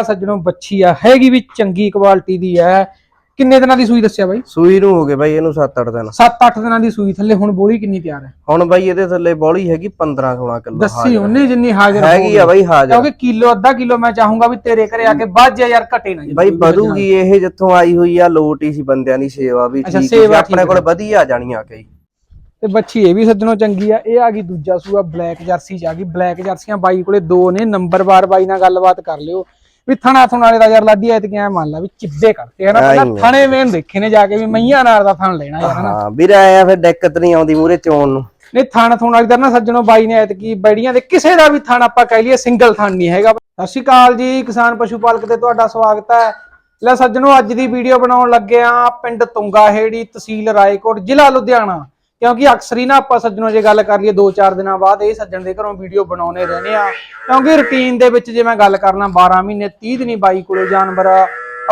ਆ ਸੱਜਣੋ ਬੱਚੀ ਆ ਹੈਗੀ ਵੀ ਚੰਗੀ ਕੁਆਲਿਟੀ ਦੀ ਹੈ ਕਿੰਨੇ ਦਿਨਾਂ ਦੀ ਸੂਈ ਦੱਸਿਆ ਬਾਈ? ਸੂਈ ਨੂੰ ਹੋ ਗਏ ਬਾਈ ਇਹਨੂੰ 7-8 ਦਿਨ। 7-8 ਦਿਨਾਂ ਦੀ ਸੂਈ ਥੱਲੇ ਹੁਣ ਬੋਲੀ ਕਿੰਨੀ ਤਿਆਰ ਹੈ ਹੁਣ ਬਾਈ ਇਹਦੇ ਥੱਲੇ ਬੋਲੀ ਹੈਗੀ 15-16 ਕਿਲੋ ਦੱਸੀ ਉਹਨੇ ਜਿੰਨੀ ਹਾਜ਼ਰ ਹੈਗੀ ਆ ਬਾਈ ਹਾਜ਼ਰ। ਕਿਉਂਕਿ ਕਿਲੋ ਅੱਧਾ ਕਿਲੋ ਮੈਂ ਚਾਹੂੰਗਾ ਵੀ ਤੇਰੇ ਘਰੇ ਆ ਕੇ ਵੱਧ ਜਾ ਯਾਰ ਘਟੇ ਨਾ ਬਾਈ ਵਧੂਗੀ ਇਹ ਜਿੱਥੋਂ ਆਈ ਹੋਈ ਆ ਲੋਟ ਹੀ ਸੀ ਬੰਦਿਆਂ ਦੀ ਸੇਵਾ ਵੀ ਠੀਕ ਆਪਣੇ ਕੋਲ ਵਧੀਆ ਜਾਣੀਆਂ ਕਈ। ਤੇ ਬੱਚੀ ਇਹ ਵੀ ਸੱਜਣੋ ਚੰਗੀ ਆ ਇਹ ਆ ਗਈ ਦੂਜਾ ਸੂਆ ਬਲੈਕ ਜਰਸੀ ਚ ਆ ਗਈ। ਬਲੈਕ ਜਰਸੀਆਂ ਬਾਈ ਕੋਲੇ ਦੋ ਨੇ ਨੰਬਰਵਾਰ ਬਾਈ ਨਾਲ ਗੱਲਬਾਤ ਕਰ ਲਿਓ। ਵੀ ਥਣਾ ਥੁਣ ਵਾਲੇ ਦਾ ਯਾਰ ਲਾਡੀ ਐਤ ਕਿਆ ਮੰਨ ਲਾ ਵੀ ਚਿੱਬੇ ਕਰਤੇ ਹਨਾ ਪਹਿਲਾਂ। ਥਣੇ ਵੇਨ ਦੇਖੇ ਨੇ ਜਾ ਕੇ ਵੀ ਮਈਆਂ ਨਾਲ ਦਾ ਥਣ ਲੈਣਾ ਯਾਰ ਹਨਾ? ਹਾਂ ਵੀਰ ਆਇਆ ਫਿਰ ਦਿੱਕਤ ਨਹੀਂ ਆਉਂਦੀ ਮੂਰੇ ਚੋਣ ਨੂੰ। ਨਹੀਂ ਥਣ ਥੁਣ ਵਾਲੀ ਦਾ ਨਾ ਸੱਜਣੋ ਬਾਈ ਨੇ ਐਤ ਕੀ ਬੈੜੀਆਂ ਦੇ ਕਿਸੇ ਦਾ ਵੀ ਥਣ ਆਪਾਂ ਕਹਿ ਲਈਏ ਸਿੰਗਲ ਥਣ ਨਹੀਂ ਹੈਗਾ। ਸਤਿ ਸ਼੍ਰੀ ਅਕਾਲ ਜੀ ਕਿਸਾਨ ਪਸ਼ੂ ਪਾਲਕ ਤੇ ਤੁਹਾਡਾ ਸਵਾਗਤ ਹੈ। ਲੈ ਸੱਜਣੋ ਅੱਜ ਦੀ ਵੀਡੀਓ ਬਣਾਉਣ ਲੱਗੇ ਆ ਪਿੰਡ ਤੁੰਗਾ ਹੇੜੀ ਤਹਿਸੀਲ ਰਾਏਕੋਟ ਜ਼ਿਲ੍ਹਾ ਲੁਧਿਆਣਾ। ਕਿਉਂਕਿ ਅਕਸਰ ਹੀ ਨਾ ਆਪਾਂ ਸੱਜਣੋ ਜੇ ਗੱਲ ਕਰ ਲਈਏ 2-4 ਦਿਨਾਂ ਬਾਅਦ ਇਹ ਸੱਜਣ ਦੇ ਘਰੋਂ ਵੀਡੀਓ ਬਣਾਉਣੇ ਰਹਿੰਦੇ ਆ। ਕਿਉਂਕਿ ਰੁਟੀਨ ਦੇ ਵਿੱਚ ਜੇ ਮੈਂ ਗੱਲ ਕਰਨਾ 12 ਮਹੀਨੇ 30 ਦਿਨੀ ਬਾਈ ਕੋਲੇ ਜਾਨਵਰ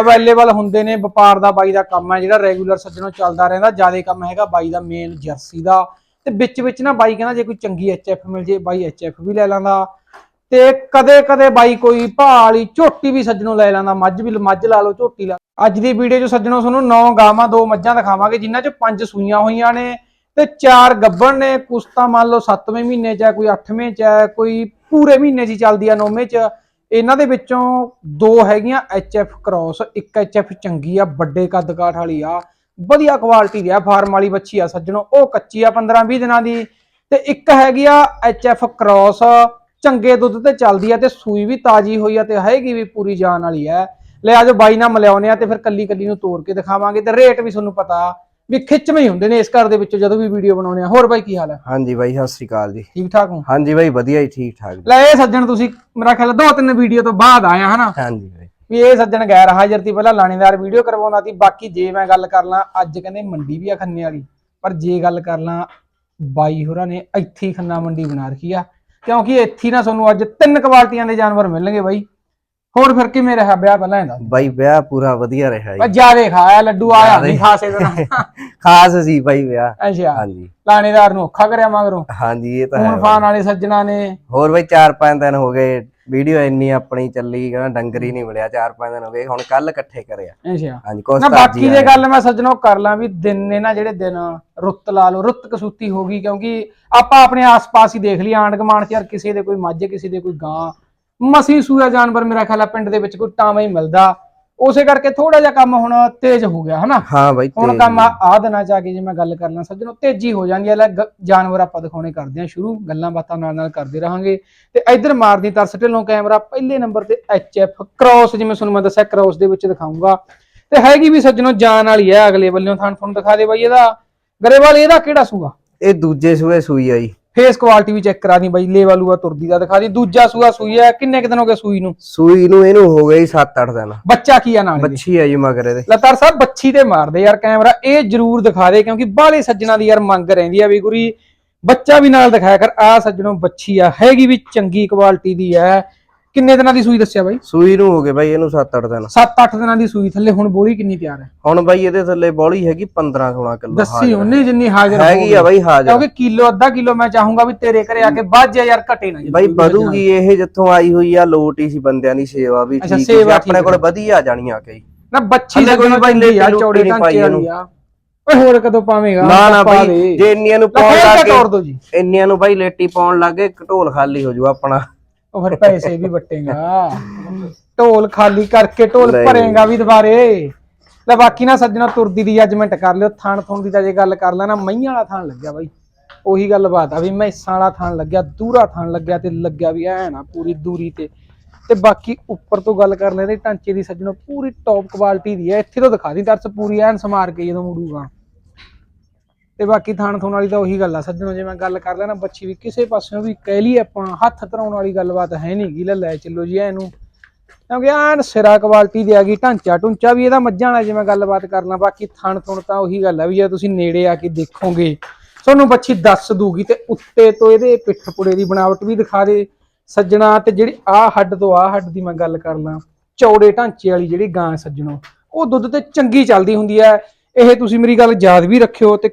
ਅਵੇਲੇਬਲ ਹੁੰਦੇ ਨੇ, ਵਪਾਰ ਦਾ ਬਾਈ ਦਾ ਕੰਮ ਹੈ, ਜਿਹੜਾ ਰੈਗੂਲਰ ਸੱਜਣੋ ਚੱਲਦਾ ਰਹਿੰਦਾ, ਜ਼ਿਆਦਾ ਕੰਮ ਹੈਗਾ ਬਾਈ ਦਾ ਮੇਨ ਜਰਸੀ ਦਾ। ਤੇ ਵਿੱਚ ਵਿੱਚ ਨਾ ਬਾਈ ਕਹਿੰਦਾ ਜੇ ਕੋਈ ਚੰਗੀ ਐਚਐਫ ਮਿਲ ਜੇ, ਬਾਈ ਐਚਐਫ ਵੀ ਲੈ ਲੈਂਦਾ। ਤੇ ਕਦੇ ਕਦੇ ਬਾਈ ਕੋਈ ਭਾਲੀ ਝੋਟੀ ਵੀ ਸੱਜਣੋ ਲੈ ਲੈਂਦਾ, ਮੱਝ ਵੀ, ਮੱਝ ਲਾ ਲਓ, ਝੋਟੀ ਲਾ ਅੱਜ ਦੀ ਵੀਡੀਓ 'ਚ ਸੱਜਣੋ ਤੁਹਾਨੂੰ 9 ਗਾਵਾਂ, ਦੋ ਮੱਝਾਂ ਦਿਖਾਵਾਂਗੇ, ਜਿਨ੍ਹਾਂ 'ਚ ਪੰਜ ਸੂਈਆਂ ਹੋਈਆਂ ਨੇ। ਤੇ ਚਾਰ ਗੱਬਣ ਨੇ, ਕੁਛ ਤਾਂ ਮੰਨ ਲਓ 7ਵੇਂ ਮਹੀਨੇ 'ਚ ਹੈ, ਕੋਈ 8ਵੇਂ 'ਚ ਹੈ, ਕੋਈ ਪੂਰੇ ਮਹੀਨੇ 'ਚ ਚੱਲਦੀ ਆ 9ਵੇਂ 'ਚ। ਇਹਨਾਂ ਦੇ ਵਿੱਚੋਂ ਦੋ ਹੈਗੀਆਂ ਐਚਐਫ ਕ੍ਰਾਸ ਇੱਕ ਐਚਐਫ ਚੰਗੀ ਆ, ਵੱਡੇ ਕੱਦ ਕਾਠ ਵਾਲੀ ਆ। ਵਧੀਆ ਕੁਆਲਿਟੀ ਦੀ ਆ, ਫਾਰਮ ਵਾਲੀ ਬੱਚੀ ਆ ਸੱਜਣੋ, ਉਹ ਕੱਚੀ ਆ 15 20 ਦਿਨਾਂ ਦੀ। ਤੇ ਇੱਕ ਹੈਗੀ ਆ ਐਚਐਫ ਕ੍ਰਾਸ ਚੰਗੇ ਦੁੱਧ ਤੇ ਚੱਲਦੀ ਆ ਤੇ ਸੂਈ ਵੀ ਤਾਜੀ ਹੋਈ ਆ ਤੇ ਹੈਗੀ ਵੀ ਪੂਰੀ ਜਾਨ ਵਾਲੀ ਆ। ਲੈ ਆਜੋ ਬਾਈ ਨਾਲ ਮਿਲਾਉਨੇ ਆ ਤੇ ਫਿਰ ਕੱਲੀ ਕੱਲੀ ਨੂੰ ਤੋੜ ਕੇ ਦਿਖਾਵਾਂਗੇ ਤੇ ਰੇਟ ਵੀ ਤੁਹਾਨੂੰ ਪਤਾ। ਵੀ ਖਿੱਚਵੇਂ ਹੀ ਹੁੰਦੇ ਨੇ ਇਸ ਘਰ ਦੇ ਵਿੱਚ ਜਦੋਂ ਵੀ ਵੀਡੀਓ ਬਣਾਉਨੇ ਆ। ਹੋਰ ਬਾਈ ਕੀ ਹਾਲ ਹੈ ਹਾਂਜੀ ਬਾਈ ਸਤਿ ਸ੍ਰੀ ਅਕਾਲ ਜੀ। ਠੀਕ ਠਾਕ ਹੋ? ਹਾਂਜੀ ਬਾਈ ਵਧੀਆ ਹੀ ਠੀਕ ਠਾਕ ਜੀ। ਲੈ ਇਹ ਸੱਜਣ ਤੁਸੀਂ ਮੇਰਾ ਖਿਆਲ ਦੋ ਤਿੰਨ ਵੀਡੀਓ ਤੋਂ ਬਾਅਦ ਆਇਆ ਹਨਾ? ਹਾਂਜੀ ਬਾਈ। ਵੀ ਇਹ ਸੱਜਣ ਗੈਰ ਹਾਜ਼ਰ ਸੀ ਪਹਿਲਾਂ ਲਾਣੇਦਾਰ ਵੀਡੀਓ ਕਰਵਾਉਂਦਾ ਸੀ ਬਾਕੀ ਜੇ ਮੈਂ ਗੱਲ ਕਰ ਲਾਂ ਅੱਜ ਕਹਿੰਦੇ ਮੰਡੀ ਵੀ ਆ ਖੰਨੇ ਵਾਲੀ। ਪਰ ਜੇ ਗੱਲ ਕਰ ਲਾਂ ਬਾਈ ਹੋਰਾਂ ਨੇ ਇੱਥੇ ਹੀ ਖੰਨਾ ਮੰਡੀ ਬਣਾ ਰੱਖੀ ਆ। ਕਿਉਂਕਿ ਇੱਥੇ ਨਾ ਤੁਹਾਨੂੰ ਅੱਜ ਤਿੰਨ ਕੁਆਲਟੀਆਂ ਦੇ ਜਾਨਵਰ ਮਿਲਣਗੇ ਬਾਈ। ਹੋਰ ਫਿਰ ਕਿਵੇਂ ਰਿਹਾ ਵਿਆਹ ਪਹਿਲਾਂ ਇਹਦਾ? ਬਾਈ ਵਿਆਹ ਪੂਰਾ ਵਧੀਆ ਰਿਹਾ ਜੀ। ਜਿਆਦੇ ਖਾਇਆ ਲੱਡੂ ਆਇਆ ਨਹੀਂ ਖਾਸੇ ਦਿਨ ਖਾਸ ਸੀ ਬਾਈ ਵਿਆਹ। ਅੱਛਾ। ਹਾਂਜੀ। ਲਾਣੇਦਾਰ ਨੂੰ ਔਖਾ ਕਰਿਆ ਮਗਰੋਂ। ਹਾਂਜੀ ਇਹ ਤਾਂ ਹੈ। ਫਾਨ ਵਾਲੇ ਸੱਜਣਾ ਨੇ। ਹੋਰ ਬਾਈ 4-5 ਦਿਨ ਹੋ ਗਏ ਵੀਡੀਓ ਇੰਨੀ ਆਪਣੀ ਚੱਲੀ ਕਹਿੰਦਾ ਡੰਗਰ ਹੀ ਨਹੀਂ ਮਿਲਿਆ 4-5 ਦਿਨ ਹੋ ਗਏ ਹੁਣ ਕੱਲ ਇਕੱਠੇ ਕਰਿਆ। ਅੱਛਾ। ਹਾਂਜੀ ਕੁਛ ਨਾ ਬਾਕੀ ਆਏ। ਗੱਲ ਮੈਂ ਸੱਜਣੋ ਕਰ ਲਾਂ ਵੀ ਦਿਨ ਨੇ ਨਾ ਜਿਹੜੇ ਦਿਨ ਰੁੱਤ ਲਾ ਲਓ ਰੁੱਤ ਕਸੂਤੀ ਹੋ ਗਈ ਕਿਉਂਕਿ ਆਪਾਂ ਆਪਣੇ ਆਸ-ਪਾਸ ਹੀ ਦੇਖ ਲਈ ਆਂਡ ਗਮਾਨ ਚ ਯਾਰ ਕਿਸੇ ਦੇ ਕੋਈ ਮੱਝ ਕਿਸੇ ਦੇ ਕੋਈ ਗਾਂ ਮਸੀਂ ਸੂਆ ਜਾਨਵਰ ਮੇਰਾ ਖਿਆਲ ਆ ਪਿੰਡ ਦੇ ਵਿੱਚ ਕੋਈ ਟਾਵਾਂ ਹੀ ਮਿਲਦਾ ਉਸੇ ਕਰਕੇ ਥੋੜਾ ਜਿਹਾ ਕੰਮ ਹੁਣ ਤੇਜ਼ ਹੋ ਗਿਆ ਹਨਾ ਹਾਂ ਬਾਈ ਹੁਣ ਕੰਮ ਆ ਦਿਨਾਂ ਚ ਆ ਕੇ ਜੇ ਮੈਂ ਗੱਲ ਕਰ ਲਾਂ ਸੱਜਣੋ ਤੇਜ਼ੀ ਹੋ ਜਾਂਦੀ ਹੈ ਲੈ ਜਾਨਵਰ ਆਪਾਂ ਦਿਖਾਉਣੇ ਕਰਦੇ ਹਾਂ ਸ਼ੁਰੂ ਗੱਲਾਂ ਬਾਤਾਂ ਨਾਲ ਨਾਲ ਕਰਦੇ ਰਹਾਂਗੇ ਤੇ ਇੱਧਰ ਮਾਰਦੀ ਤਰਸ ਢਿੱਲੋਂ ਕੈਮਰਾ ਪਹਿਲੇ ਨੰਬਰ ਤੇ ਐਚਐਫ ਕ੍ਰਾਸ ਜਿਵੇਂ ਤੁਹਾਨੂੰ ਮੈਂ ਦੱਸਿਆ ਕ੍ਰਾਸ ਦੇ ਵਿੱਚ ਦਿਖਾਉਂਗਾ ਤੇ ਹੈਗੀ ਵੀ ਸੱਜਣੋ ਜਾਨ ਵਾਲੀ ਹੈ ਅਗਲੇ ਵੱਲੋਂ ਥਾਣ ਤੁਹਾਨੂੰ ਦਿਖਾ ਦੇ ਬਾਈ ਇਹਦਾ ਗਰੇਵਾਲ ਇਹਦਾ ਕਿਹੜਾ ਸੂਆ ਇਹ ਦੂਜੇ ਸੂਏ ਸੂਈ ਆਈ ਫੇਸ ਕੁਆਲਿਟੀ ਵੀ ਚੈੱਕ ਕਰਾ ਦੀ ਬਾਈ ਲੇਵਲੂਆ ਤੁਰਦੀ ਦਾ ਦਿਖਾ ਦੀ। ਦੂਜਾ ਸੂਆ ਸੂਈ ਹੈ ਕਿੰਨੇ ਕੁ ਦਿਨ ਹੋ ਗਏ ਸੂਈ ਨੂੰ? ਸੂਈ ਨੂੰ ਇਹਨੂੰ ਹੋ ਗਈ 7-8 ਦਿਨ। ਬੱਚਾ ਕੀ ਆ ਨਾਲ? ਬੱਚੀ ਆ ਜੀ ਮਗਰ ਇਹਦੇ ਲਤਾਰ ਸਾਹਿਬ ਬੱਚੀ ਤੇ ਮਾਰਦੇ ਯਾਰ ਕੈਮਰਾ ਇਹ ਜਰੂਰ ਦਿਖਾ ਦੇ ਕਿਉਂਕਿ ਬਾਹਲੇ ਸੱਜਣਾ ਦੀ ਯਾਰ ਮੰਗ ਰਹਿੰਦੀ ਆ ਵੀ ਗੁਰੀ ਬੱਚਾ ਵੀ ਨਾਲ ਦਿਖਾਇਆ ਕਰ ਆ ਸੱਜਣੋ ਬੱਚੀ ਆ ਹੈਗੀ ਵੀ ਚੰਗੀ ਕੁਆਲਿਟੀ ਦੀ ਹੈ। ਕਿੰਨੇ ਦਿਨਾਂ ਦੀ ਸੂਈ ਦੱਸਿਆ ਬਾਈ? ਸੂਈ ਨੂੰ ਹੋ ਗਏ ਬਾਈ ਇਹਨੂੰ 7-8 ਦਿਨ। 7-8 ਦਿਨਾਂ ਦੀ ਸੂਈ ਥੱਲੇ ਹੁਣ ਬੋਲੀ ਕਿੰਨੀ ਤਿਆਰ ਹੈ? ਹੁਣ ਬਾਈ ਇਹਦੇ ਥੱਲੇ ਬੋਲੀ ਹੈਗੀ 15-16 ਕਿਲੋ ਦੱਸੀ ਉਹਨੇ ਜਿੰਨੀ ਹਾਜ਼ਰ ਹੈਗੀ ਆ ਬਾਈ ਹਾਜ਼ਰ। ਕਿਉਂਕਿ ਕਿਲੋ ਅੱਧਾ ਕਿਲੋ ਮੈਂ ਚਾਹੂੰਗਾ ਵੀ ਤੇਰੇ ਘਰੇ ਆ ਕੇ ਵੱਧ ਜਾ ਯਾਰ ਘਟੇ ਨਾ ਜੀ ਬਾਈ ਵਧੂਗੀ ਇਹ ਜਿੱਥੋਂ ਆਈ ਹੋਈ ਆ ਲੋਟ ਹੀ ਸੀ ਬੰਦਿਆਂ ਦੀ ਸੇਵਾ ਵੀ ਠੀਕ ਸੇਵਾ ਆਪਣੇ ਕੋਲ ਵਧੀਆ ਜਾਣੀਆਂ ਕਈ ਨਾ ਬੱਚੀ ਹਲੇ ਕੋਈ ਬਾਈ ਆ ਲੇਟੀ ਚੌੜੇ ਨਹੀਂ ਵਾਲੀ ਆ। ਓਏ ਹੋਰ ਕਦੋਂ ਪਾਵੇਂਗਾ? ਨਾ ਨਾ ਬਾਈ ਦੇ। ਜੇ ਇੰਨੀਆਂ ਨੂੰ ਲੈ ਪਾਉਣ ਲੱਗ ਦੋ ਇੰਨੀਆਂ ਨੂੰ ਬਾਈ ਲੇਟੀ ਪਾਉਣ ਲੱਗ ਘਟੋਲ ਖਾਲੀ ਹੋ ਜੂ ਆਪਣਾ। ਉਹ ਫਿਰ ਪੈਸੇ ਵੀ ਵਟੇਗਾ। ਢੋਲ ਖਾਲੀ ਕਰਕੇ ਢੋਲ ਨਹੀਂ। ਭਰੇਗਾ ਵੀ ਦੁਬਾਰੇ। ਲੈ ਬਾਕੀ ਨਾ ਸੱਜਣਾ ਤੁਰਦੀ ਦੀ ਜੱਜਮੈਂਟ ਕਰ ਲਿਓ। ਥਾਣ ਥੁਣ ਦੀ ਤਾਂ ਜੇ ਗੱਲ ਕਰ ਲੈਣਾ ਮਈਆਂ ਵਾਲਾ ਥਾਣ ਲੱਗਿਆ ਬਾਈ। ਉਹੀ ਗੱਲ ਬਾਤ ਆ ਵੀ ਮੈਸਾਂ ਵਾਲਾ ਥਾਣ ਲੱਗਿਆ ਦੂਰਾ ਥਾਣ ਲੱਗਿਆ ਤੇ ਲੱਗਿਆ ਵੀ ਐ ਨਾ ਪੂਰੀ ਦੂਰੀ ਤੇ। ਤੇ ਬਾਕੀ ਉੱਪਰ ਤੋਂ ਗੱਲ ਕਰ ਲੈਂਦੇ ਢਾਂਚੇ ਦੀ ਸੱਜਣੋ ਪੂਰੀ ਟੌਪ ਕੁਆਲਿਟੀ ਦੀ ਹੈ ਇੱਥੇ ਤੋਂ ਦਿਖਾ ਦੀ ਦਰਸ ਪੂਰੀ ਐਨ ਸਮਾਰ ਕੇ ਜਦੋਂ ਮੁੜੂਗਾ। ਤੇ ਬਾਕੀ ਥਾਣ ਥੁਣ ਵਾਲੀ ਤਾਂ ਉਹੀ ਗੱਲ ਆ, ਸੱਜਣੋ, ਜੇ ਮੈਂ ਗੱਲ ਕਰ ਲੈਣਾ ਬੱਚੀ ਵੀ ਕਿਸੇ ਪਾਸਿਓਂ ਵੀ ਕਹਿ ਲਈ ਆਪਾਂ, ਹੱਥ ਧਰਾਉਣ ਵਾਲੀ ਗੱਲਬਾਤ ਹੈ ਨਹੀਂ ਗੀ, ਲੈ ਚੱਲੋ ਜੀ ਇਹਨੂੰ। ਕਿਉਂਕਿ ਐਨ ਸਿਰਾ ਕੁਆਲਿਟੀ ਦੀ ਆ ਗਈ, ਢਾਂਚਾ ਢੁੰਚਾ ਵੀ ਇਹਦਾ ਮੱਝਾਂ ਵਾਲਾ ਜੇ ਗੱਲਬਾਤ ਕਰਨਾ ਬਾਕੀ ਥਣ ਥੁਣ ਤਾਂ ਉਹੀ ਗੱਲ ਆ ਵੀ ਜੇ ਤੁਸੀਂ ਨੇੜੇ ਆ ਕੇ ਦੇਖੋਗੇ, ਤੁਹਾਨੂੰ ਬੱਚੀ ਦੱਸ ਦੂਗੀ ਤੇ ਉੱਤੇ ਤੋਂ ਇਹਦੇ ਪਿੱਠ ਪੁੜੇ ਦੀ ਬਣਾਵਟ ਵੀ ਦਿਖਾ ਦੇ। ਸੱਜਣਾ ਤੇ ਜਿਹੜੀ ਆ ਹੱਡ ਤੋਂ ਆ ਹੱਡ ਦੀ ਮੈਂ ਗੱਲ ਕਰਨਾ ਚੌੜੇ ਢਾਂਚੇ ਵਾਲੀ ਜਿਹੜੀ ਗਾਂ ਸੱਜਣੋ, ਉਹ ਦੁੱਧ ਤੇ ਚੰਗੀ ਚੱਲਦੀ ਹੁੰਦੀ ਹੈ। ਇਹ ਤੁਸੀਂ ਮੇਰੀ ਗੱਲ ਯਾਦ ਵੀ ਰੱਖਿਓ ਤੇ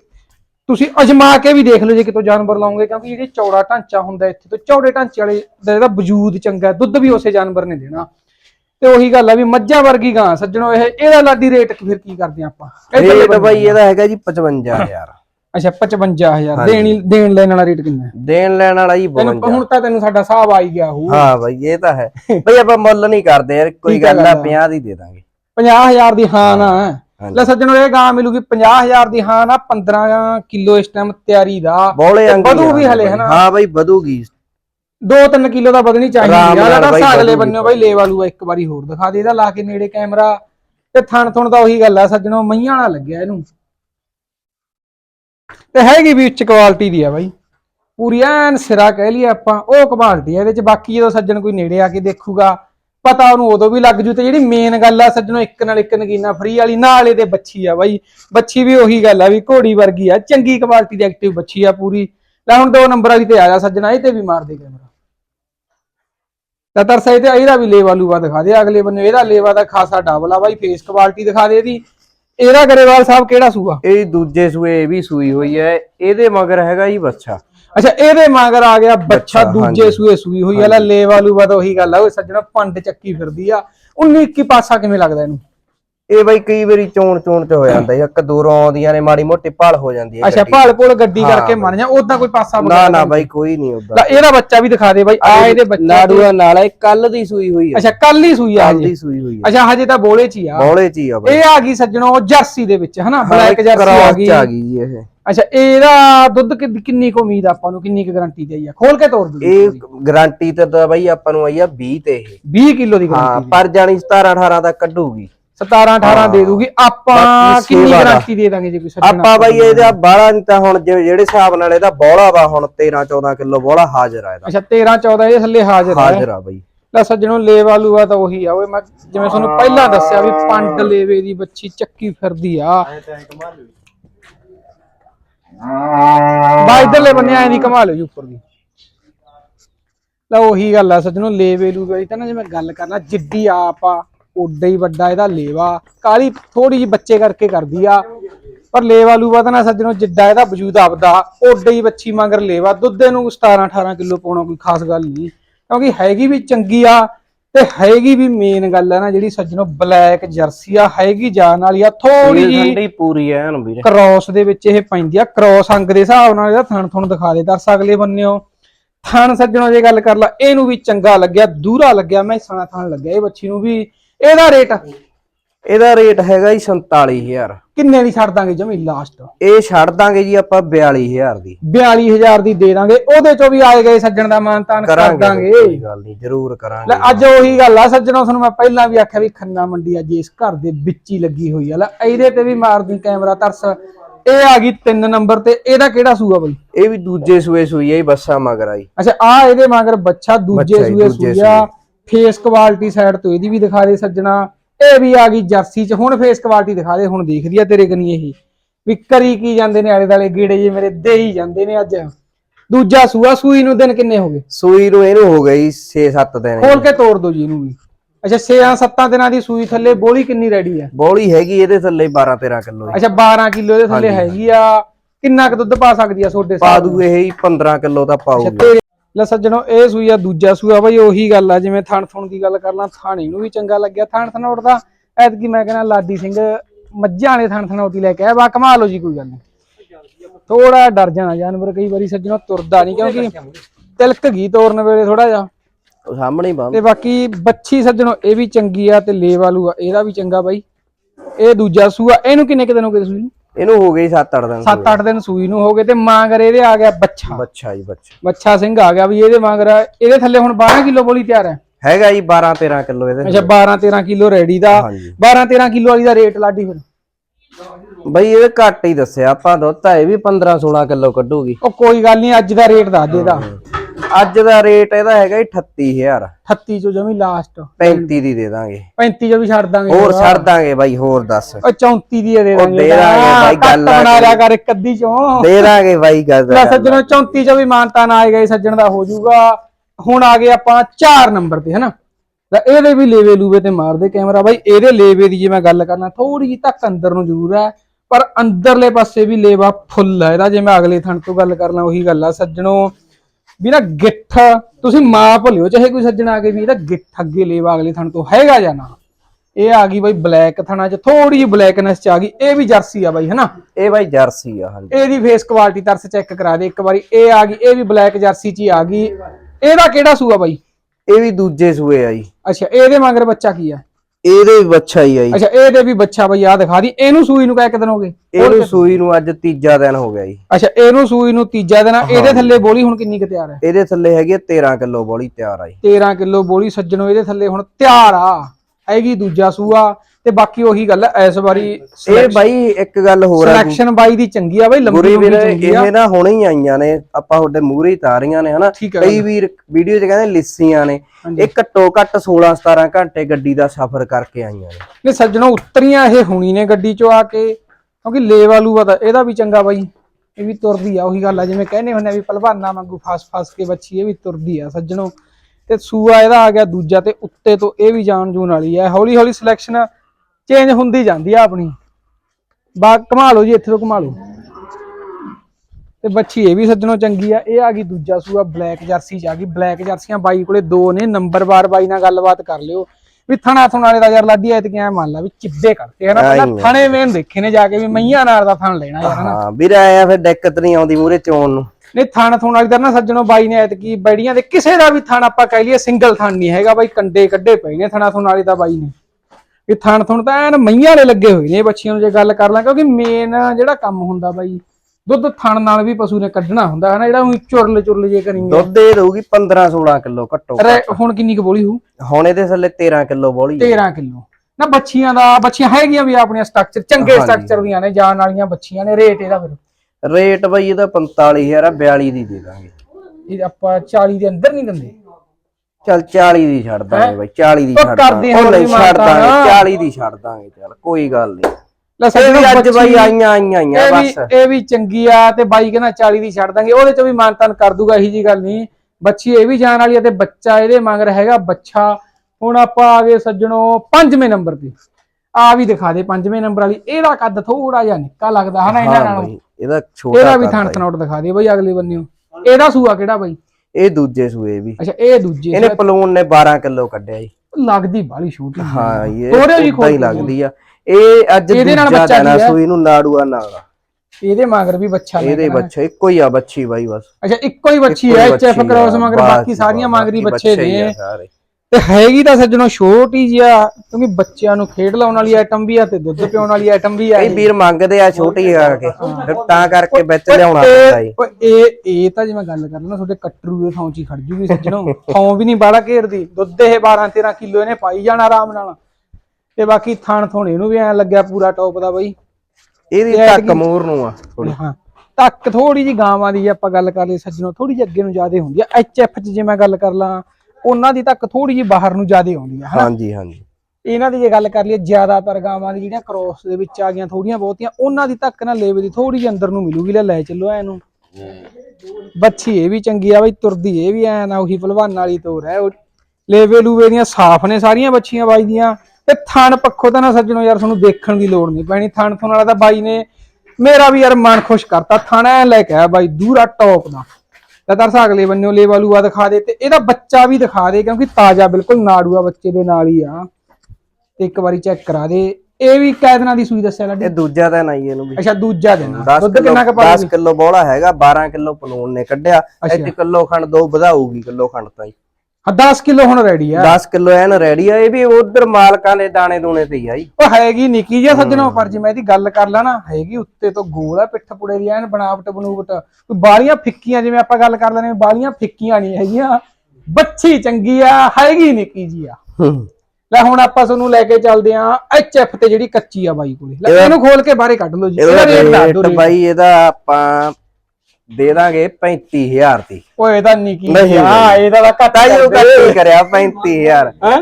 ਤੁਸੀਂ ਅਜਮਾ ਕੇ ਵੀ ਦੇਖ ਲਓ ਜੇ ਕਿਤੋਂ ਜਾਨਵਰ ਲਾਉਂਗੇ ਕਿਉਂਕਿ ਜਿਹੜੀ ਚੌੜਾ ਢਾਂਚਾ ਹੁੰਦਾ ਇੱਥੇ ਤੋਂ ਚੌੜੇ ਢਾਂਚੇ ਵਾਲੇ ਦਾ ਇਹਦਾ ਵਜੂਦ ਚੰਗਾ ਹੈ, ਦੁੱਧ ਵੀ ਉਸੇ ਜਾਨਵਰ ਨੇ ਦੇਣਾ। ਤੇ ਉਹੀ ਗੱਲ ਆ ਵੀ ਮੱਝਾਂ ਵਰਗੀ ਗਾਂ ਸੱਜਣੋ ਇਹ ਇਹਦਾ ਲਾਡੀ ਰੇਟ ਫਿਰ ਕੀ ਕਰਦੇ ਆਪਾਂ? ਰੇਟ ਬਾਈ ਇਹਦਾ ਹੈਗਾ ਜੀ 55000 ਅੱਛਾ 55000 ਦੇਣੀ ਦੇਣ ਲੈਣ ਵਾਲਾ ਰੇਟ ਕਿੰਨਾ? ਹੈ? ਦੇਣ ਲੈਣ ਵਾਲਾ ਤੈਨੂੰ 52 ਹੁਣ ਤਾਂ ਤੈਨੂੰ ਸਾਡਾ ਹਿਸਾਬ ਆ ਹੀ ਗਿਆ ਹੋਊ। ਹਾਂ ਬਾਈ ਇਹ ਤਾਂ ਹੈ। ਬਈ ਆਪਾਂ ਮੁੱਲ ਨਹੀਂ ਕਰਦੇ ਯਾਰ ਕੋਈ ਗੱਲ ਆ ਗੱਲ ਆ। 50 ਦੀ ਦੇ ਦਾਂਗੇ। 50000 ਦੀ ਹਾਂ। ਨਾ। ਲੈ ਸੱਜਣੋ ਇਹ ਗਾਂ ਮਿਲੂਗੀ 50000 ਦੀ ਹਾਂ ਨਾ 15 ਕਿਲੋ ਇਸ ਟਾਈਮ ਤਿਆਰੀ ਦਾ। ਬੋਲੇ ਅੰਗੀ ਵਧੂ ਵੀ ਹਲੇ। ਹਨਾ? ਹਾਂ ਬਾਈ ਵਧੂਗੀ। 2-3 ਕਿਲੋ ਦਾ ਵਧਣੀ ਚਾਹੀਦੀ ਆ। ਇਹਦਾ ਸਾਗਲੇ ਬੰਨਿਓ ਬਾਈ। ਲੈ ਇੱਕ ਵਾਰੀ ਹੋਰ ਦਿਖਾ ਦੇ। ਇਹਦਾ ਲਾ ਕੇ ਨੇੜੇ ਕੈਮਰਾ ਤੇ ਥਣ ਥਣ ਦਾ ਉਹੀ ਗੱਲ ਆ ਸੱਜਣੋ ਮਈਆਂ ਨਾਲ ਲੱਗਿਆ ਇਹਨੂੰ। ਤੇ ਹੈਗੀ ਵੀ ਉੱਚ ਕੁਆਲਿਟੀ ਦੀ ਆ ਬਾਈ। ਪੂਰੀ ਐਨ ਸਿਰਾ ਕਹਿ ਲਈਏ ਆਪਾਂ ਉਹ ਕੁਆਲਿਟੀ ਆ। ਇਹਦੇ ਚ ਬਾਕੀ ਜਦੋਂ ਸੱਜਣ ਕੋਈ ਨੇੜੇ ਆ ਕੇ ਦੇਖੂਗਾ ਪਤਾ ਉਹਨੂੰ ਉਦੋਂ ਵੀ ਲੱਗ ਜੂ ਤੇ ਜਿਹੜੀ ਮੇਨ ਗੱਲ ਆ ਸੱਜਣੋ, ਇੱਕ ਨਾਲ ਇੱਕ ਨਗੀਨਾ ਫਰੀ ਵਾਲੀ, ਨਾਲ ਇਹਦੇ ਬੱਚੀ ਆ ਬਾਈ। ਬੱਚੀ ਵੀ ਉਹੀ ਗੱਲ ਆ ਵੀ ਘੋੜੀ ਵਰਗੀ ਆ, ਚੰਗੀ ਕੁਆਲਿਟੀ ਦੀ ਐਕਟਿਵ ਬੱਚੀ ਆ ਪੂਰੀ। ਲੈ ਹੁਣ ਦੋ ਨੰਬਰ ਵਾਲੀ ਤੇ ਆ ਜਾ ਸੱਜਣਾ, ਇਹ ਤੇ ਵੀ ਮਾਰ ਦੇ ਕੈਮਰਾ ਤਾਂ ਤਰਸੇ ਤੇ ਇਹਦਾ ਵੀ ਲੇਵਾ ਲੂਵਾ ਦਿਖਾ ਦੇ ਅਗਲੇ ਬੰਨੇ, ਇਹਦਾ ਲੇਵਾ ਦਾ ਖਾਸਾ ਡਬਲ ਆ ਬਾਈ ਫੇਸ ਕੁਆਲਿਟੀ ਦਿਖਾ ਦੇ ਇਹਦੀ। ਇਹਦਾ ਗਰੇਵਾਲ ਸਾਹਿਬ ਕਿਹੜਾ ਸੂਆ? ਇਹ ਦੂਜੇ ਸੂਏ ਇਹ ਵੀ ਸੂਈ ਹੋਈ ਹੈ, ਇਹਦੇ ਮਗਰ ਹੈਗਾ ਜੀ ਬੱਚਾ। ਅੱਛਾ ਇਹਦੇ ਮਗਰ ਆ ਗਿਆ ਬੱਚਾ ਦੂਜੇ। ਸੂਏ ਸੂਈ ਹੋਈ ਆ ਲੈ ਲੇਵਾ ਲੂਵਾ ਤਾਂ ਉਹੀ ਗੱਲ ਆ ਉਹ ਸੱਜਣਾ ਪੰਡ ਚੱਕੀ ਫਿਰਦੀ ਆ। 19 21 ਪਾਸਾ ਕਿਵੇਂ ਲੱਗਦਾ ਇਹਨੂੰ? ਇਹ ਬਾਈ ਕਈ ਵਾਰੀ ਚੋਣ ਚੋਣ ਚ ਹੋ ਜਾਂਦਾ ਇੱਕ ਦੂਰੋਂ ਆਉਂਦੀਆਂ ਨੇ ਮਾੜੀ ਮੋਟੀ ਭਾਲ ਹੋ ਜਾਂਦੀ ਹੈ ਅੱਛਾ। ਭਾਲ ਭੋਲ ਗੱਡੀ ਹਾਂ ਕਰਕੇ। ਮੰਨ ਜਾ ਉਦਾਂ ਕੋਈ ਪਾਸਾ ਨਾ ਨਾ। ਬਾਈ ਕੋਈ ਨਹੀਂ ਉਦਾਂ ਇਹਦਾ ਬੱਚਾ ਵੀ ਦਿਖਾ ਦੇ ਬਾਈ ਆ ਇਹਦੇ ਬੱਚਾ ਲਾੜੂਆ ਨਾਲ ਇਹ ਕੱਲ ਦੀ ਸੂਈ ਹੋਈ ਹੈ ਅੱਛਾ ਕੱਲ ਹੀ ਸੂਈ ਆ ਕੱਲ ਦੀ ਸੂਈ ਹੋਈ ਹੈ ਅੱਛਾ ਹਜੇ ਤਾਂ ਬੋਲੇ ਚ ਹੀ ਆ। ਬੌਲੇ ਚ ਹੀ ਆ ਬਾਈ। ਇਹ ਆ ਗਈ ਸੱਜਣੋ ਜਰਸੀ ਦੇ ਵਿੱਚ ਹਨਾ? ਬਲੈਕ ਜਰਸੀ ਆ ਗਈ। ਆ ਗਈ ਜੀ ਇਹ। ਅੱਛਾ ਇਹਦਾ ਦੁੱਧ ਕਿੰਨੀ ਕੁ ਉਮੀਦ ਆ ਆਪਾਂ ਨੂੰ? ਕਿੰਨੀ ਕੁ ਗਾਰੰਟੀ ਚਾਹੀਏ ਖੋਲ ਕੇ ਤੋੜ ਦੋ ਇਹ ਗਾਰੰਟੀ ਤੇ ਬਾਈ ਆਪਾਂ ਨੂੰ ਆਈ ਆ 20 ਤੇ ਇਹ। 20 ਕਿਲੋ ਦੀ ਹਾਂ ਗਾਰੰਟੀ ਪਰ ਜਾਣੀ 17 18 ਤੱਕ ਕੱਢੂਗੀ। 17 18 ਦੇ ਦੂਗੀ ਆਪਾਂ ਬਾਕੀ ਕਿੰਨੀ ਸੇਵਾ ਦਾ। ਗਾਰੰਟੀ ਦੇ ਦਾਂਗੇ ਜੇ ਕੋਈ ਸੱਜਣਾ ਆਪਾਂ ਬਾਈ ਇਹਦਾ ਬਾਹਲਾ ਨਹੀਂ ਤਾਂ ਹੁਣ ਜਿਵੇਂ- ਜਿਹੜੇ ਹਿਸਾਬ ਨਾਲ ਇਹਦਾ ਬੌਲਾ ਵਾ ਹੁਣ 13 14 ਕਿਲੋ ਬੌਲਾ ਹਾਜ਼ਰ ਆ ਇਹਦਾ। ਅੱਛਾ 13 14 ਇਹ ਥੱਲੇ ਹਾਜ਼ਰ ਹੈ ਹਾਜ਼ਰ ਆ ਬਾਈ। ਲੈ ਸੱਜਣੋ ਲੇਵਾ ਲੂਆ ਤਾਂ ਉਹੀ ਆ। ਓਏ ਮੈਂ ਜਿਵੇਂ ਤੁਹਾਨੂੰ ਪਹਿਲਾਂ ਦੱਸਿਆ ਵੀ ਪੰਡ ਲੇਵੇ ਦੀ ਬੱਚੀ ਚੱਕੀ ਫਿਰਦੀ ਆ। ਬਾ ਇਧਰਲੇ ਬੰਨੇ ਐ ਨਹੀਂ ਕਮਾ ਲਿਓ ਜੀ ਉੱਪਰ ਦੀ। ਲੈ ਉਹੀ ਗੱਲ ਆ ਸੱਜਣੋ ਲੇਵੇ ਲੂਵੇ ਦੀ ਤਾਂ ਨਾ ਜਿਵੇਂ ਗੱਲ ਕਰਨਾ ਜਿੱਡੀ ਆਪ ਆ। ਓਡਾ ਹੀ ਵੱਡਾ ਇਹਦਾ ਲੇਵਾ। ਕਾਲੀ ਥੋੜੀ ਜਿਹੀ ਬੱਚੇ ਕਰਕੇ ਕਰਦੀ ਆ। ਪਰ ਲੇਵਾ ਲੂਵਾ ਤਾਂ ਨਾ ਸੱਜਣੋ ਜਿੱਡਾ ਇਹਦਾ ਵਜੂਦ ਆਪਦਾ ਓਡਾ ਹੀ ਬੱਚੀ ਮੰਗਰ ਲੇਵਾ। ਦੁੱਧ ਨੂੰ 17 18 ਕਿਲੋ ਪਾਉਣਾ ਕੋਈ ਖਾਸ ਗੱਲ ਨਹੀਂ। ਕਿਉਂਕਿ ਹੈਗੀ ਵੀ ਚੰਗੀ ਆ ਤੇ ਹੈਗੀ ਵੀ ਮੇਨ ਗੱਲ ਆ ਨਾ ਜਿਹੜੀ ਸੱਜਣੋ ਬਲੈਕ ਜਰਸੀ ਆ ਹੈਗੀ ਜਾਨ ਵਾਲੀ ਆ। ਥੋੜੀ ਜੀ ਠੰਡੀ ਪੂਰੀ ਐਨ ਵੀਰੇ। ਕ੍ਰੋਸ ਦੇ ਵਿੱਚ ਇਹ ਪੈਂਦੀ ਆ। ਕ੍ਰੋਸ ਅੰਗ ਦੇ ਹਿਸਾਬ ਨਾਲ ਇਹਦਾ ਥਣ ਥਣ ਦਿਖਾ ਦੇ। ਦਰਸ ਅਗਲੇ ਬੰਨਿਓ। ਥਣ ਸੱਜਣੋ ਜੇ ਗੱਲ ਕਰ ਲਾ ਇਹਨੂੰ ਵੀ ਚੰਗਾ ਲੱਗਿਆ ਦੂਰਾ ਲੱਗਿਆ ਮੈਂ ਸਣਾ ਥਣ ਲੱਗਿਆ। ਇਹ ਬੱਚੀ ਨੂੰ ਵੀ ਇਹਦਾ ਰੇਟ ਇਹਦਾ ਰੇਟ ਹੈਗਾ ਜੀ 47000 ਕਿੰਨੇ ਦੀ ਛੱਡ ਦਾਂਗੇ ਜਮੀ ਲਾਸਟ ਇਹ ਛੱਡ ਦਾਂਗੇ ਜੀ ਆਪਾਂ 42000 ਦੀ। 42000 ਦੀ ਦੇ ਦਾਂਗੇ ਉਹਦੇ ਚੋਂ ਵੀ ਆਏ ਗਏ ਸੱਜਣ ਦਾ ਮਾਨਤਾਨ ਕਰ ਦਾਂਗੇ। ਕੋਈ ਗੱਲ ਨਹੀਂ ਜ਼ਰੂਰ ਕਰਾਂਗੇ ਲੈ ਅੱਜ ਉਹੀ ਗੱਲ ਆ ਸੱਜਣੋ ਤੁਹਾਨੂੰ ਮੈਂ ਪਹਿਲਾਂ ਵੀ ਆਖਿਆ ਵੀ ਖੰਨਾ ਮੰਡੀ ਅੱਜ ਇਸ ਘਰ ਦੇ ਵਿੱਚ ਹੀ ਲੱਗੀ ਹੋਈ ਆ। ਲੈ ਇਹਦੇ ਤੇ ਵੀ ਮਾਰਦੀ ਕੈਮਰਾ ਤਰਸ। ਇਹ ਆ ਗਈ 3 ਨੰਬਰ ਤੇ ਇਹਦਾ ਕਿਹੜਾ ਸੂਆ ਬਈ? ਇਹ ਵੀ ਦੂਜੇ ਸੂਏ ਸੂਈ ਹੈ ਜੀ ਬੱਸਾ ਮਗਰ ਆਈ ਅੱਛਾ ਆ ਇਹਦੇ ਮਗਰ ਬੱਚਾ ਦੂਜੇ ਸੂਏ ਸੂਆ ਫੇਸ ਕੁਆਲਿਟੀ ਸਾਈਡ ਤੋਂ ਇਹਦੀ ਵੀ ਦਿਖਾ ਦੇ ਸੱਜਣਾ। ਇਹ ਵੀ ਆ ਗਈ ਜਰਸੀ ਚ ਹੁਣ ਫੇਸ ਕੁਆਲਿਟੀ ਦਿਖਾ ਦੇ ਹੁਣ ਦੇਖਦੀ ਆ ਤੇਰੇ ਕਨੀ ਇਹ। ਵੀ ਕਰੀ ਕੀ ਜਾਂਦੇ ਨੇ ਆਲੇ ਦਾਲੇ ਗੀੜੇ ਜੇ ਮੇਰੇ ਦੇ ਹੀ ਜਾਂਦੇ ਨੇ ਅੱਜ। ਦੂਜਾ ਸੂਆ ਸੂਈ ਨੂੰ ਦਿਨ ਕਿੰਨੇ ਹੋ ਗਏ? ਸੂਈ ਨੂੰ ਇਹਨੂੰ ਹੋ ਗਈ 6-7 ਦਿਨ। ਖੋਲ ਕੇ ਤੋੜ ਦੋ ਜੀ ਇਹਨੂੰ ਵੀ। ਅੱਛਾ 6-7 ਦਿਨਾਂ ਦੀ ਸੂਈ ਥੱਲੇ ਬੋਲੀ ਕਿੰਨੀ ਰੈਡੀ ਆ? ਬੋਲੀ ਹੈਗੀ ਇਹਦੇ ਥੱਲੇ 12-13 ਕਿਲੋ ਅੱਛਾ 12 ਕਿਲੋ ਦੇ ਥੱਲੇ ਹੈਗੀ ਆ। ਕਿੰਨਾ ਕੁ ਦੁੱਧ ਪਾ ਸਕਦੀ ਆ ਤੁਹਾਡੇ ਪਾ? ਦੂ ਇਹ ਹੀ 15 ਕਿਲੋ ਦਾ ਪਾਊਗੀ। ਲੈ ਸੱਜਣੋ ਇਹ ਸੂਈ ਆ ਦੂਜਾ ਸੂਆ ਬਈ ਉਹੀ ਗੱਲ ਆ ਜਿਵੇਂ ਥਣ ਥਣ ਦੀ ਗੱਲ ਕਰ ਲਾਂ ਥਾਣੇ ਨੂੰ ਵੀ ਚੰਗਾ ਲੱਗਿਆ। ਥਣ ਥਣੋੜ ਦਾ ਐਤਕੀ ਮੈਂ ਕਹਿੰਦਾ ਲਾਡੀ ਸਿੰਘ ਮੱਝਾਂ ਵਾਲੇ ਥਣ ਥਣੋਟੀ ਲੈ ਕੇ ਆਇਆ ਬਾ ਕਮਾ ਲਓ ਜੀ ਕੋਈ ਗੱਲ ਨਹੀਂ ਥੋੜਾ ਡਰ ਜਾਣਾ ਜਾਨਵਰ ਕਈ ਵਾਰੀ ਸੱਜਣੋ ਤੁਰਦਾ ਨਹੀਂ ਕਿਉਂਕਿ ਤਿਲਕ ਗਈ ਤੋਰਨ ਵੇਲੇ ਥੋੜਾ ਜਿਹਾ। ਉਹ ਸਾਹਮਣੇ ਹੀ ਬੰਦ। ਤੇ ਬਾਕੀ ਬੱਚੀ ਸੱਜਣੋ ਇਹ ਵੀ ਚੰਗੀ ਆ ਤੇ ਲੇ ਵਾਲੂ ਆ ਇਹਦਾ ਵੀ ਚੰਗਾ ਬਾਈ। ਇਹ ਦੂਜਾ ਸੂਆ ਇਹਨੂੰ ਕਿੰਨੇ ਕੁ ਦਿਨ ਹੋ ਗਏ ਸੂਈ ਨੂੰ ਇਹਨੂੰ ਹੋ ਗਈ 7-8 ਦਿਨ 7-8 ਦਿਨ ਸੂਈ ਨੂੰ ਹੋ ਗਏ ਤੇ ਮਾਂਗਰ ਇਹਦੇ ਆ ਗਿਆ ਬੱਚਾ ਬੱਚਾ ਜੀ ਬੱਚਾ ਬੱਚਾ ਸਿੰਘ ਆ ਗਿਆ ਵੀ ਇਹਦੇ ਮਾਂਗਰ ਇਹਦੇ ਥੱਲੇ ਹੁਣ 12 ਕਿਲੋ ਬੋਲੀ ਤਿਆਰ ਹੈ। ਹੈਗਾ ਜੀ 12-13 ਕਿਲੋ ਇਹਦੇ ਅੱਛਾ 12 13 ਕਿਲੋ ਰੈਡੀ ਦਾ। ਹਾਂਜੀ। 12 13 ਕਿਲੋ ਵਾਲੀ ਦਾ ਰੇਟ ਲਾਡੀ ਫਿਰ। ਬਈ ਇਹ ਘੱਟ ਹੀ ਦੱਸਿਆ ਆਪਾਂ ਦੁੱਧ ਤਾਂ ਇਹ ਵੀ 15-16 ਕਿਲੋ ਕੱਢੂਗੀ। ਉਹ ਕੋਈ ਗੱਲ ਨਹੀਂ ਅੱਜ ਦਾ ਰੇਟ ਦੱਸ ਦੇ ਦਾ ਅੱਜ ਦਾ ਰੇਟ ਇਹਦਾ ਹੈਗਾ ਜੀ 38000 38 ਚੋਂ ਜਮੀ ਲਾਸਟ 35 ਦੀ ਦੇ ਦਾਂਗੇ। 35 ਚੋਂ ਵੀ ਛੱਡ ਦਾਂਗੇ ਹੋਰ ਛੱਡ ਦਾਂਗੇ ਬਾਈ ਹੋਰ ਦੱਸ। ਉਹ 34 ਦੀ ਦੇ ਦਾਂਗੇ ਦੇ ਦਾਂਗੇ ਬਾਈ, ਗੱਲ ਆ ਬਣਾ ਲਿਆ। ਕਰ ਇੱਕ ਅੱਧੀ ਚੋਂ। ਦੇ ਦਾਂਗੇ ਬਾਈ ਗੱਲ ਲੈ ਸੱਜਣੋ 34 ਚੋਂ ਵੀ ਮਾਨਤਾ ਨਾ ਆਏ ਗਏ ਸੱਜਣ ਦਾ ਹੋ ਜਾਊਗਾ। ਹੁਣ ਆ ਗਏ ਆਪਾਂ 4 ਨੰਬਰ ਤੇ ਹਨਾ? ਲੈ ਇਹਦੇ ਵੀ ਲੇਵੇ ਲੂਵੇ ਤੇ ਮਾਰਦੇ ਕੈਮਰਾ। ਬਾਈ ਇਹਦੇ ਲੇਵੇ ਦੀ ਜੇ ਮੈਂ ਗੱਲ ਕਰਨਾ ਥੋੜੀ ਜਿਹੀ ਤੱਕ ਅੰਦਰ ਨੂੰ ਜ਼ਰੂਰ ਹੈ ਪਰ ਅੰਦਰਲੇ ਪਾਸੇ ਵੀ ਲੇਵਾ ਫੁੱਲ ਹੈ ਇਹਦਾ ਜੇ ਮੈਂ ਅਗਲੇ ਥਣ ਤੋਂ ਗੱਲ ਕਰਨਾ ਉਹੀ ਗੱਲ ਆ। ਸੱਜਣੋ ਵੀ ਨਾ ਗਿੱਠ ਤੁਸੀਂ ਮਾਪ ਲਿਓ ਚਾਹੇ ਕੋਈ ਸੱਜਣ ਆ ਕੇ ਵੀ ਇਹਦਾ ਗਿੱਠ ਅੱਗੇ ਲੇਵਾ ਅਗਲੇ ਥਣ ਤੋਂ ਹੈਗਾ ਜਾਂ ਨਾ। ਇਹ ਆ ਗਈ ਬਾਈ ਬਲੈਕ ਥਣਾ ਚ ਥੋੜੀ ਜਿਹੀ ਬਲੈਕਨੈਸ ਚ ਆ ਗਈ ਇਹ ਵੀ ਜਰਸੀ ਆ ਬਾਈ ਹਨਾ? ਇਹ ਬਾਈ ਜਰਸੀ ਆ ਹਾਂਜੀ ਇਹਦੀ ਫੇਸ ਕੁਆਲਿਟੀ ਤਰਸ ਚੈੱਕ ਕਰਾ ਦੇ ਇੱਕ ਵਾਰੀ ਇਹ ਆ ਗਈ ਇਹ ਵੀ ਬਲੈਕ ਜਰਸੀ ਚ ਹੀ ਆ ਗਈ। ਇਹਦਾ ਕਿਹੜਾ ਸੂਆ ਬਾਈ? ਇਹ ਵੀ ਦੂਜੇ ਸੂਏ ਆ ਜੀ। ਅੱਛਾ ਇਹਦੇ ਮਗਰ ਬੱਚਾ ਕੀ ਆ? ਇਹਦੇ ਵੀ ਬੱਚਾ ਹੀ ਆ ਜੀ। ਅੱਛਾ ਇਹਦੇ ਵੀ ਬੱਚਾ ਬਈ ਆ ਦਿਖਾ ਦੀ। ਇਹਨੂੰ ਸੂਈ ਨੂੰ ਕਹਿ ਕਿਦਨ ਹੋ ਗਏ? ਇਹਨੂੰ ਸੂਈ ਨੂੰ ਅੱਜ ਤੀਜਾ ਦਿਨ ਹੋ ਗਿਆ ਜੀ। ਅੱਛਾ ਇਹਨੂੰ ਸੂਈ ਨੂੰ ਤੀਜਾ ਦਿਨ ਇਹਦੇ ਥੱਲੇ ਬੋਲੀ ਹੁਣ ਕਿੰਨੀ ਕੁ ਤਿਆਰ ਹੈ? ਇਹਦੇ ਥੱਲੇ ਹੈਗੀ ਆ 13 ਕਿਲੋ ਬੋਲੀ ਤਿਆਰ ਆ ਜੀ। 13 ਕਿਲੋ ਬੋਲੀ ਸੱਜਣੋ ਇਹਦੇ ਥੱਲੇ ਹੁਣ ਤਿਆਰ ਆ। ਹੈਗੀ ਦੂਜਾ ਸੂਆ। ਤੇ ਬਾਕੀ ਉਹੀ ਗੱਲ ਹੈ ਇਸ ਵਾਰੀ ਇਹ ਬਾਈ ਇੱਕ ਗੱਲ ਹੋਰ ਆ ਸਿਲੈਕਸ਼ਨ ਬਾਈ ਦੀ ਚੰਗੀ ਆ ਬਾਈ ਲੰਬੀ ਵੀਰ ਚੰਗੀ ਆ। ਇਹ ਨਾ ਹੁਣੇ ਹੀ ਆਈਆਂ ਨੇ ਆਪਾਂ ਤੁਹਾਡੇ ਮੂਹਰੇ ਹੀ ਤਾਰੀਆਂ ਨੇ ਹਨਾ? ਹੈ ਕਈ ਵੀਰ ਵੀਡੀਓ 'ਚ ਕਹਿੰਦੇ ਲਿੱਸੀਆਂ ਨੇ। ਇਹ ਘੱਟੋ ਘੱਟ 16 17 ਘੰਟੇ ਗੱਡੀ ਦਾ ਸਫ਼ਰ ਕਰਕੇ ਆਈਆਂ ਨੇ। ਨੇ ਸੱਜਣੋ ਉਤਰੀਆਂ ਇਹ ਹੁਣੀ ਨੇ ਗੱਡੀ ਚੋਂ ਆ ਕੇ ਕਿਉਂਕਿ ਲੇਵਾ ਲੂਵਾ ਦਾ ਇਹਦਾ ਵੀ ਚੰਗਾ ਬਾਈ। ਇਹ ਵੀ ਤੁਰਦੀ ਆ ਉਹੀ ਗੱਲ ਆ ਜਿਵੇਂ ਕਹਿੰਦੇ ਹੁੰਦੇ ਆ ਵੀ ਪਹਿਲਵਾਨਾਂ ਵਾਂਗੂ ਫਸ ਫਸ ਕੇ ਬੱਚੀ ਇਹ ਵੀ ਤੁਰਦੀ ਆ ਸੱਜਣੋ। ਤੇ ਸੂਆ ਇਹਦਾ ਆ ਗਿਆ ਦੂਜਾ ਤੇ ਉੱਤੇ ਤੋਂ ਇਹ ਵੀ ਜਾਣ ਜੂਨ ਵਾਲੀ ਆ। ਹੌਲੀ ਹੌਲੀ ਸਿਲੈਕਸ਼ਨ ਚੇਂਜ ਹੁੰਦੀ ਜਾਂਦੀ ਆ ਆਪਣੀ। ਬਾ ਕਮਾ ਲਓ ਜੀ ਇੱਥੇ ਤੋਂ ਕਮਾ ਲਓ। ਤੇ ਬੱਚੀ ਇਹ ਵੀ ਸੱਜਣੋ ਚੰਗੀ ਆ ਇਹ ਆ ਗਈ ਦੂਜਾ ਸੂਆ ਬਲੈਕ ਜਰਸੀ ਚ ਆ ਗਈ। ਬਲੈਕ ਜਰਸੀਆਂ ਬਾਈ ਕੋਲੇ ਦੋ ਨੇ ਨੰਬਰਵਾਰ ਬਾਈ ਨਾਲ ਗੱਲਬਾਤ ਕਰ ਲਿਓ। ਵੀ ਥਣਾ ਥੁਣਾ ਵਾਲੇ ਦਾ ਯਾਰ ਲਾਡੀ ਐ ਤੇ ਕਿਆ ਮੰਨ ਲਾ ਵੀ ਚਿੱਬੇ ਕਰਤੇ ਹਨਾ? ਪਹਿਲਾਂ। ਥਣੇ ਵੇਨ ਦੇਖੇ ਨੇ ਜਾ ਕੇ ਵੀ ਮਈਆਂ ਨਾਲ ਦਾ ਥਣ ਲੈਣਾ ਯਾਰ ਹਨਾ? ਹਾਂ ਵੀਰ ਆਇਆ ਫਿਰ ਦਿੱਕਤ ਨਹੀਂ ਆਉਂਦੀ ਮੂਹਰੇ ਚੋਣ ਨੂੰ। ਨਹੀਂ ਥਣ ਥੁਣ ਵਾਲੀ ਦਾ ਨਾ ਸੱਜਣੋ ਬਾਈ ਨੇ ਐਤਕੀ ਬੈੜੀਆਂ ਦੇ ਕਿਸੇ ਦਾ ਵੀ ਥਣ ਆਪਾਂ ਕਹਿ ਲਈਏ ਸਿੰਗਲ ਥਣ ਨਹੀਂ ਹੈਗਾ ਬਾਈ ਕੰਡੇ ਕੱਢੇ ਪਏ ਨੇ ਥਣਾ ਥੁਣ ਵਾਲੀ ਦਾ ਬਾਈ ਨੇ। ਵੀ ਥਣ ਥੁਣ ਤਾਂ ਐਨ ਮਈਆਂ ਦੇ ਲੱਗੇ ਹੋਏ ਨੇ ਇਹ ਬੱਚੀਆਂ ਨੂੰ ਜੇ ਗੱਲ ਕਰ ਲਾਂ ਕਿਉਂਕਿ ਮੇਨ ਜਿਹੜਾ ਕੰਮ ਹੁੰਦਾ ਬਾਈ ਦੁੱਧ ਥਣ ਨਾਲ ਵੀ ਪਸ਼ੂ ਨੇ ਕੱਢਣਾ ਹੁੰਦਾ ਹੈ ਨਾ ਜਿਹੜਾ ਉਹੀ ਚੁਰਲ ਚੁਰਲ ਜੇ ਕਰੀਂਗੇ ਦੁੱਧ ਇਹ ਦਊਗੀ 15 16 ਕਿਲੋ ਘੱਟੋ ਰੇ ਹੁਣ ਕਿੰਨੀ ਕੁ ਬੋਲੀ ਹੂ ਹੁਣ ਇਹਦੇ ਥੱਲੇ 13 ਕਿਲੋ ਬੋਲੀ 13 ਕਿਲੋ। ਨਾ ਬੱਚੀਆਂ ਦਾ ਬੱਚੀਆਂ ਹੈਗੀਆਂ ਵੀ ਆਪਣੀਆਂ ਸਟਰਕਚਰ ਚੰਗੇ ਸਟਰਕਚਰ ਦੀਆਂ ਨੇ ਜਾਣ ਵਾਲੀਆਂ ਬੱਚੀਆਂ ਨੇ ਰੇਟ ਇਹਦਾ ਫਿਰ। ਰੇਟ ਬਈ ਇਹਦਾ 45000 ਆ 42 ਦੀ ਦੇ ਦਾਂਗੇ। ਇਹ ਆਪਾਂ 40 ਦੇ ਅੰਦਰ ਨਹੀਂ ਦਿੰਦੇ। ਚੱਲ 40 ਦੀ ਛੱਡ ਦਾਂਗੇ ਬਈ 40 ਦੀ ਉਹ ਛੱਡ ਕਰਦੇ ਦਾਂਗੇ ਉਹ ਨਹੀਂ ਛੱਡ ਦਾਂਗੇ ਨਾ। 40 ਦੀ ਛੱਡ ਦਾਂਗੇ ਚੱਲ ਕੋਈ ਗੱਲ ਨਹੀਂ। ਲੈ ਇਹ ਵੀ ਅੱਜ ਬਈ ਆਈਆਂ ਆਈਆਂ ਆਈਆਂ ਇਹ ਵੀ ਬਸ। ਇਹ ਵੀ ਚੰਗੀ ਆ ਤੇ ਬਾਈ ਕਹਿੰਦਾ 40 ਦੀ ਛੱਡ ਦਾਂਗੇ। ਉਹਦੇ ਚ ਵੀ ਮਾਨਤਨ ਕਰ ਦੂਗਾ ਇਹੀ ਜੀ ਗੱਲ ਨਹੀਂ। ਬੱਚੀ ਇਹ ਵੀ ਜਾਣ ਵਾਲੀ ਆ ਤੇ ਬੱਚਾ ਇਹਦੇ ਮਗਰ ਹੈਗਾ ਬੱਚਾ ਹੁਣ ਆਪਾਂ ਆ ਗਏ ਸੱਜਣੋ ਪੰਜਵੇਂ ਨੰਬਰ ਤੇ। ਆ ਵੀ ਦਿਖਾ ਦੇ ਪੰਜਵੇਂ ਨੰਬਰ ਵਾਲੀ। ਇਹਦਾ ਕੱਦ ਥੋੜਾ ਜਿਹਾ ਨਿੱਕਾ ਲੱਗਦਾ ਹਨਾ ਇਹਨਾਂ ਹਾਂ ਨਾਲੋਂ। ਬਈ ਇਹਦਾ ਛੋਟਾ ਇਹਦਾ ਵੀ ਥਣ ਥਨੌਟ ਦਿਖਾ ਦੇ ਬਈ ਅਗਲੇ ਬੰਨਿਓ। ਇਹਦਾ ਸੂਆ ਕਿਹੜਾ ਬਈ? ਇਹ ਦੂਜੇ ਸੂਏ ਵੀ। ਅੱਛਾ ਇਹ ਦੂਜੇ ਇਹਨੇ ਪਲੂਨ ਨੇ 12 ਕਿਲੋ ਕੱਢਿਆ ਜੀ। ਲੱਗਦੀ ਬਾਲੀ ਛੋਟੀ ਹਾਂ ਇਹ ਉਦਾਂ ਹੀ ਖੋਲ ਲੱਗਦੀ ਆ। ਇਹ ਅੱਜ ਇਹਦੇ ਨਾਲ ਬੱਚਾ ਹੈ? ਸੂਈ ਨੂੰ ਨਾੜੂਆ ਨਾਲ। ਇਹਦੇ ਮਗਰ ਵੀ ਬੱਚਾ ਇਹਦੇ ਬੱਚਾ ਇੱਕੋ ਹੀ ਆ ਬੱਚੀ ਬਾਈ ਬਸ। ਅੱਛਾ ਇੱਕੋ ਹੀ ਬੱਚੀ ਹੈ ਕ੍ਰੋਸ ਆ, ਮਗਰ ਬਾਕੀ ਜੀ, ਸਾਰੀਆਂ ਮਗਰੀ ਬੱਚੇ ਨੇ। ਸਾਰੇ। ਤੇ ਹੈਗੀ ਤਾਂ ਸੱਜਣੋ ਛੋਟੀ ਜਿਹਾ ਕਿਉਂਕਿ ਬੱਚਿਆਂ ਨੂੰ ਖੇਡ ਲਾਉਣ ਵਾਲੀ ਆਈਟਮ ਵੀ ਆ ਤੇ ਦੁੱਧ ਪਿਉਣ ਵਾਲੀ ਆਈਟਮ ਵੀ ਆ ਕਈ ਵੀਰ ਮੰਗਦੇ ਆ ਛੋਟੀ ਆ ਕੇ। ਫਿਰ ਤਾਂ ਕਰਕੇ ਵਿੱਚ ਲਿਆਉਣਾ ਪੈਂਦਾ ਜੀ। ਇਹ ਇਹ ਇਹ ਤਾਂ ਜਿਵੇਂ ਗੱਲ ਕਰ ਲੈਣਾ ਤੁਹਾਡੇ ਕਟਰੂ ਦੇ ਥਾਂ 'ਚ ਹੀ ਖੜ ਜੂਗੀ ਸੱਜਣੋ। ਥਾਂ ਵੀ ਨਹੀਂ ਬਾੜਾ ਘੇਰਦੀ। ਦੁੱਧ ਇਹ 12 13 ਕਿਲੋ ਇਹਨੇ ਪਾਈ ਜਾਣਾ ਆਰਾਮ ਨਾਲ। ਤੇ ਬਾਕੀ ਥਣ ਥੋਣੇ ਇਹਨੂੰ ਵੀ ਐ ਲੱਗਿਆ ਪੂਰਾ ਟੌਪ ਦਾ ਬਾਈ। ਇਹਦੀ ਐਤਕੀ- ਮੂਰ ਨੂੰ ਆ ਥੋੜੀ ਹਾਂ ਤੱਕ ਥੋੜੀ ਜੀ ਗਾਵਾਂ ਦੀ ਆਪਾਂ ਗੱਲ ਕਰ ਲਈ ਸੱਜਣੋ। ਥੋੜੀ ਜਿਹੀ ਅੱਗੇ ਨੂੰ ਜ਼ਿਆਦਾ ਹੁੰਦੀ ਆ। ਐਚ ਐਫ 'ਚ ਜੇ ਮੈਂ ਗੱਲ ਕਰ ਲਾਂ ਉਹਨਾਂ ਦੀ ਤੱਕ ਥੋੜੀ ਜਿਹੀ ਬਾਹਰ ਨੂੰ ਜ਼ਿਆਦਾ ਆਉਂਦੀ ਆ ਹਨਾ? ਹਾਂਜੀ ਹਾਂਜੀ। ਇਹਨਾਂ ਦੀ ਜੇ ਗੱਲ ਕਰ ਲਈਏ ਜ਼ਿਆਦਾਤਰ ਗਾਵਾਂ ਦੀ ਜਿਹੜੀਆਂ ਕ੍ਰੋਸ ਦੇ ਵਿੱਚ ਆ ਗਈਆਂ ਥੋੜੀਆਂ ਬਹੁਤੀਆਂ ਉਹਨਾਂ ਦੀ ਤੱਕ ਨਾ ਲੇਵੇ ਦੀ ਥੋੜੀ ਜਿਹੀ ਅੰਦਰ ਨੂੰ ਮਿਲੂਗੀ ਲੈ ਲੈ ਚੱਲੋ ਐਨੂੰ ਬੱਚੀ ਇਹ ਵੀ ਚੰਗੀ ਆ ਬਈ ਤੁਰਦੀ ਇਹ ਵੀ ਐ ਨਾ ਉਹੀ ਭਲਵਾਨ ਵਾਲੀ ਤੋਰ ਹੈ ਉਹ। ਲੇਵੇ ਲੂਵੇ ਦੀਆਂ ਸਾਫ਼ ਨੇ ਸਾਰੀਆਂ ਬੱਚੀਆਂ ਬਾਈ ਦੀਆਂ ਤੇ ਥਣ ਪੱਖੋਂ ਤਾਂ ਨਾ ਸੱਜਣੋ ਯਾਰ ਤੁਹਾਨੂੰ ਦੇਖਣ ਦੀ ਲੋੜ ਨਹੀਂ ਪੈਣੀ। ਥਣ ਥਣ ਵਾਲਾ ਤਾਂ ਬਾਈ ਨੇ ਮੇਰਾ ਵੀ ਯਾਰ ਮਨ ਖੁਸ਼ ਕਰਤਾ। ਥਣ ਐ ਲੈ ਕੇ ਆਇਆ ਬਾਈ ਦੂਰਾ ਟੌਪ ਦਾ। ਤਾਂ ਦਰਸਾ ਅਗਲੇ ਬੰਨਿਓ ਲੇਵਾ ਲੂਆ ਦਿਖਾ ਦੇ ਤੇ ਇਹਦਾ ਬੱਚਾ ਵੀ ਦਿਖਾ ਦੇ ਕਿਉਂਕਿ ਤਾਜ਼ਾ ਬਿਲਕੁਲ ਨਾੜੂਆ ਬੱਚੇ ਦੇ ਨਾਲ ਹੀ ਆ। ਤੇ ਇੱਕ ਵਾਰੀ ਚੈੱਕ ਕਰਾ ਦੇ। ਇਹ ਵੀ ਕੈ ਦਿਨਾਂ ਦੀ ਸੂਈ ਦੱਸਿਆ ਲੱਡੀ? ਇਹ ਦੂਜਾ ਦਿਨ ਆਈ ਇਹਨੂੰ ਵੀ। ਅੱਛਾ ਦੂਜਾ ਦਿਨ 10 ਦੁੱਧ ਕਿੰਨਾ ਕੁ ਪਾ 10 ਕਿਲੋ ਬੋਲਾ ਹੈਗਾ 12 ਕਿਲੋ ਪਲੂਨ ਨੇ ਕੱਢਿਆ। ਇੱਕ ਕਿਲੋ ਖੰਡ ਦੋ ਵਧਾਊਗੀ ਕਿਲੋ ਖੰਡ ਤਾਂ ਜੀ ਹਾਂ 10 ਕਿਲੋ ਹੁਣ ਰੈਡੀ ਆ। 10 ਕਿਲੋ ਐਨ ਰੈਡੀ ਆ ਇਹ ਵੀ ਉਧਰ ਮਾਲਕਾਂ ਦੇ ਦਾਣੇ ਦੂਣੇ ਤੇ ਹੀ ਆ ਜੀ। ਉਹ ਹੈਗੀ ਨਿੱਕੀ ਜਿਹਾ ਸੱਜਣੋ ਪਰ ਜੇ ਮੈਂ ਇਹਦੀ ਗੱਲ ਕਰ ਲਾਂ ਨਾ ਹੈਗੀ ਉੱਤੇ ਤੋਂ ਗੋਲ ਆ ਪਿੱਠ ਪੁੜੇ ਦੀ ਐਨ ਬਣਾਵਟ ਬਨੂਵਟ ਕੋਈ ਬਾਲੀਆਂ ਫਿੱਕੀਆਂ ਜਿਵੇਂ ਆਪਾਂ ਗੱਲ ਕਰ ਲੈਨੇ ਬਾਲੀਆਂ ਫਿੱਕੀਆਂ ਨਹੀਂ ਹੈਗੀਆਂ। ਬੱਚੀ ਚੰਗੀ ਆ ਹੈਗੀ ਨਿੱਕੀ ਜੀ ਆ। ਲੈ ਹੁਣ ਆਪਾਂ ਤੁਹਾਨੂੰ ਲੈ ਕੇ ਚੱਲਦੇ ਆ ਐਚ ਐਫ ਤੇ ਜਿਹੜੀ ਕੱਚੀ ਆ ਬਾਈ ਕੋਲੇ। ਲੈ ਇਹਨੂੰ ਖੋਲ ਕੇ ਬਾਹਰੇ ਕੱਢ ਲਓ ਜੀ ਇਹਦਾ ਇਹਦਾ ਰੇਟ ਦੱਸ ਦਿਓ ਰੇਟ ਰੇਟ। ਬਾਈ ਇਹਦਾ ਆਪਾਂ ਦੇ ਦਾਂਗੇ 35000 ਦੀ। ਓਏ ਇਹਦਾ ਨਿੱਕੀ ਨਹੀਂ, ਆ ਇਹਦਾ ਤਾਂ ਘੱਟ ਤਾਂ ਕੱਟ ਕਰਿਆ 35000 ਹੈ?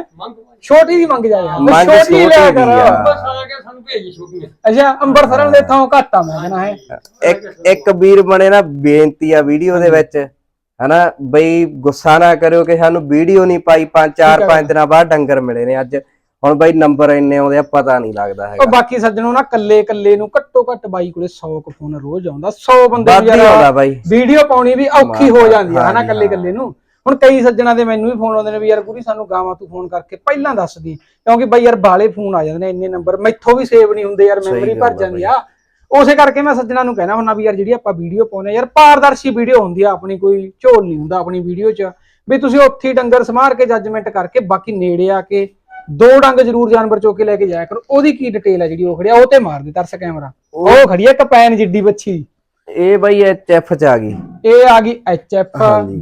ਛੋਟੀ ਦੀ ਮੰਗ ਜਾ ਯਾਰ ਤੇ ਮੰਗ ਛੋਟੀ ਛੋਟੀ ਲਿਆ ਦੀ ਕਰ। ਆ ਅੱਛਾ ਅੰਬਰਸਰਨ ਦੇ ਥਾਂ ਘੱਟ ਮੈਂ ਕਹਿੰਦਾ ਹੈ। ਇੱਕ ਇੱਕ ਵੀਰ ਬਣੇ ਨਾ ਬੇਨਤੀ ਆ ਵੀਡੀਓ ਦੇ ਵਿੱਚ ਹਨਾ ਬਈ ਗੁੱਸਾ ਨਾ ਕਰਿਓ ਕਿ ਸਾਨੂੰ ਵੀਡੀਓ ਨਹੀਂ ਪਾਈ ਪੰਜ ਚਾਰ ਪੰਜ ਦਿਨਾਂ ਬਾਅਦ ਡੰਗਰ ਮਿਲੇ ਨੇ ਅੱਜ। ਹੁਣ ਬਾਈ ਨੰਬਰ ਇੰਨੇ ਆਉਂਦੇ ਆ ਪਤਾ ਨਹੀਂ ਲੱਗਦਾ ਹੈਗਾ। ਉਹ ਬਾਕੀ ਸੱਜਣੋ ਨਾ ਕੱਲੇ ਕੱਲੇ ਨੂੰ ਘੱਟੋ ਘੱਟ ਬਾਈ ਕੋਲੇ 100 ਕੁ ਫੋਨ ਰੋਜ਼ ਆਉਂਦਾ। 100 ਬੰਦੇ ਵੱਧ ਹੀ ਆਉਂਦਾ ਬਾਈ। ਵੀਡੀਓ ਪਾਉਣੀ ਵੀ ਔਖੀ ਹੋ ਜਾਂਦੀ ਹੈ ਹਨਾ ਕੱਲੇ ਕੱਲੇ ਨੂੰ। ਹੁਣ ਕਈ ਸੱਜਣਾ ਦੇ ਮੈਨੂੰ ਵੀ ਫੋਨ ਆਉਂਦੇ ਨੇ ਵੀ ਯਾਰ ਪੂਰੀ ਸਾਨੂੰ ਗਾਵਾਂ ਤੂੰ ਫੋਨ ਕਰਕੇ ਪਹਿਲਾਂ ਦੱਸ ਦੀ। ਕਿਉਂਕਿ ਬਾਈ ਯਾਰ ਬਾਲੇ ਫੋਨ ਆ ਜਾਂਦੇ ਨੇ ਇੰਨੇ ਨੰਬਰ ਮੈਥੋਂ ਵੀ ਸੇਵ ਨਹੀਂ ਹੁੰਦੇ ਯਾਰ ਮੈਮਰੀ ਭਰ ਜਾਂਦੀ ਆ। ਉਸੇ ਕਰਕੇ ਮੈਂ ਸੱਜਣਾ ਨੂੰ ਕਹਿਣਾ ਹੁੰਦਾ ਵੀ ਯਾਰ ਜਿਹੜੀ ਆਪਾਂ ਵੀਡੀਓ ਪਾਉਂਦੇ ਯਾਰ ਪਾਰਦਰਸ਼ੀ ਵੀਡੀਓ ਹੁੰਦੀ ਆ ਆਪਣੀ ਕੋਈ ਝੋਲ ਨਹੀਂ ਹੁੰਦਾ ਆਪਣੀ ਵੀਡੀਓ 'ਚ। ਵੀ ਤੁਸੀਂ ਉੱਥੇ ਡੰਗਰ ਸਮਾਰ ਕੇ ਜੱਜਮੈਂਟ ਕਰਕੇ ਬਾਕੀ ਨੇੜੇ ਆ ਕੇ ਦੋ ਡੰਗ ਜ਼ਰੂਰ ਜਾਨਵਰ ਚੋਕ ਕੇ ਲੈ ਕੇ ਜਾਇਆ ਕਰੋ। ਉਹਦੀ ਕੀ ਡਿਟੇਲ ਹੈ ਜਿਹੜੀ ਉਹ ਖੜੀ ਆ? ਉਹ ਤੇ ਮਾਰ ਦੇ ਤਰਸ ਕੈਮਰਾ। ਉਹ ਖੜੀ ਕਪੈਨ ਜਿੱਡੀ ਬੱਚੀ ਇਹ ਬਾਈ ਐਚਐਫ ਚ ਆ ਗਈ। ਇਹ ਆ ਗਈ ਐਚਐਫ।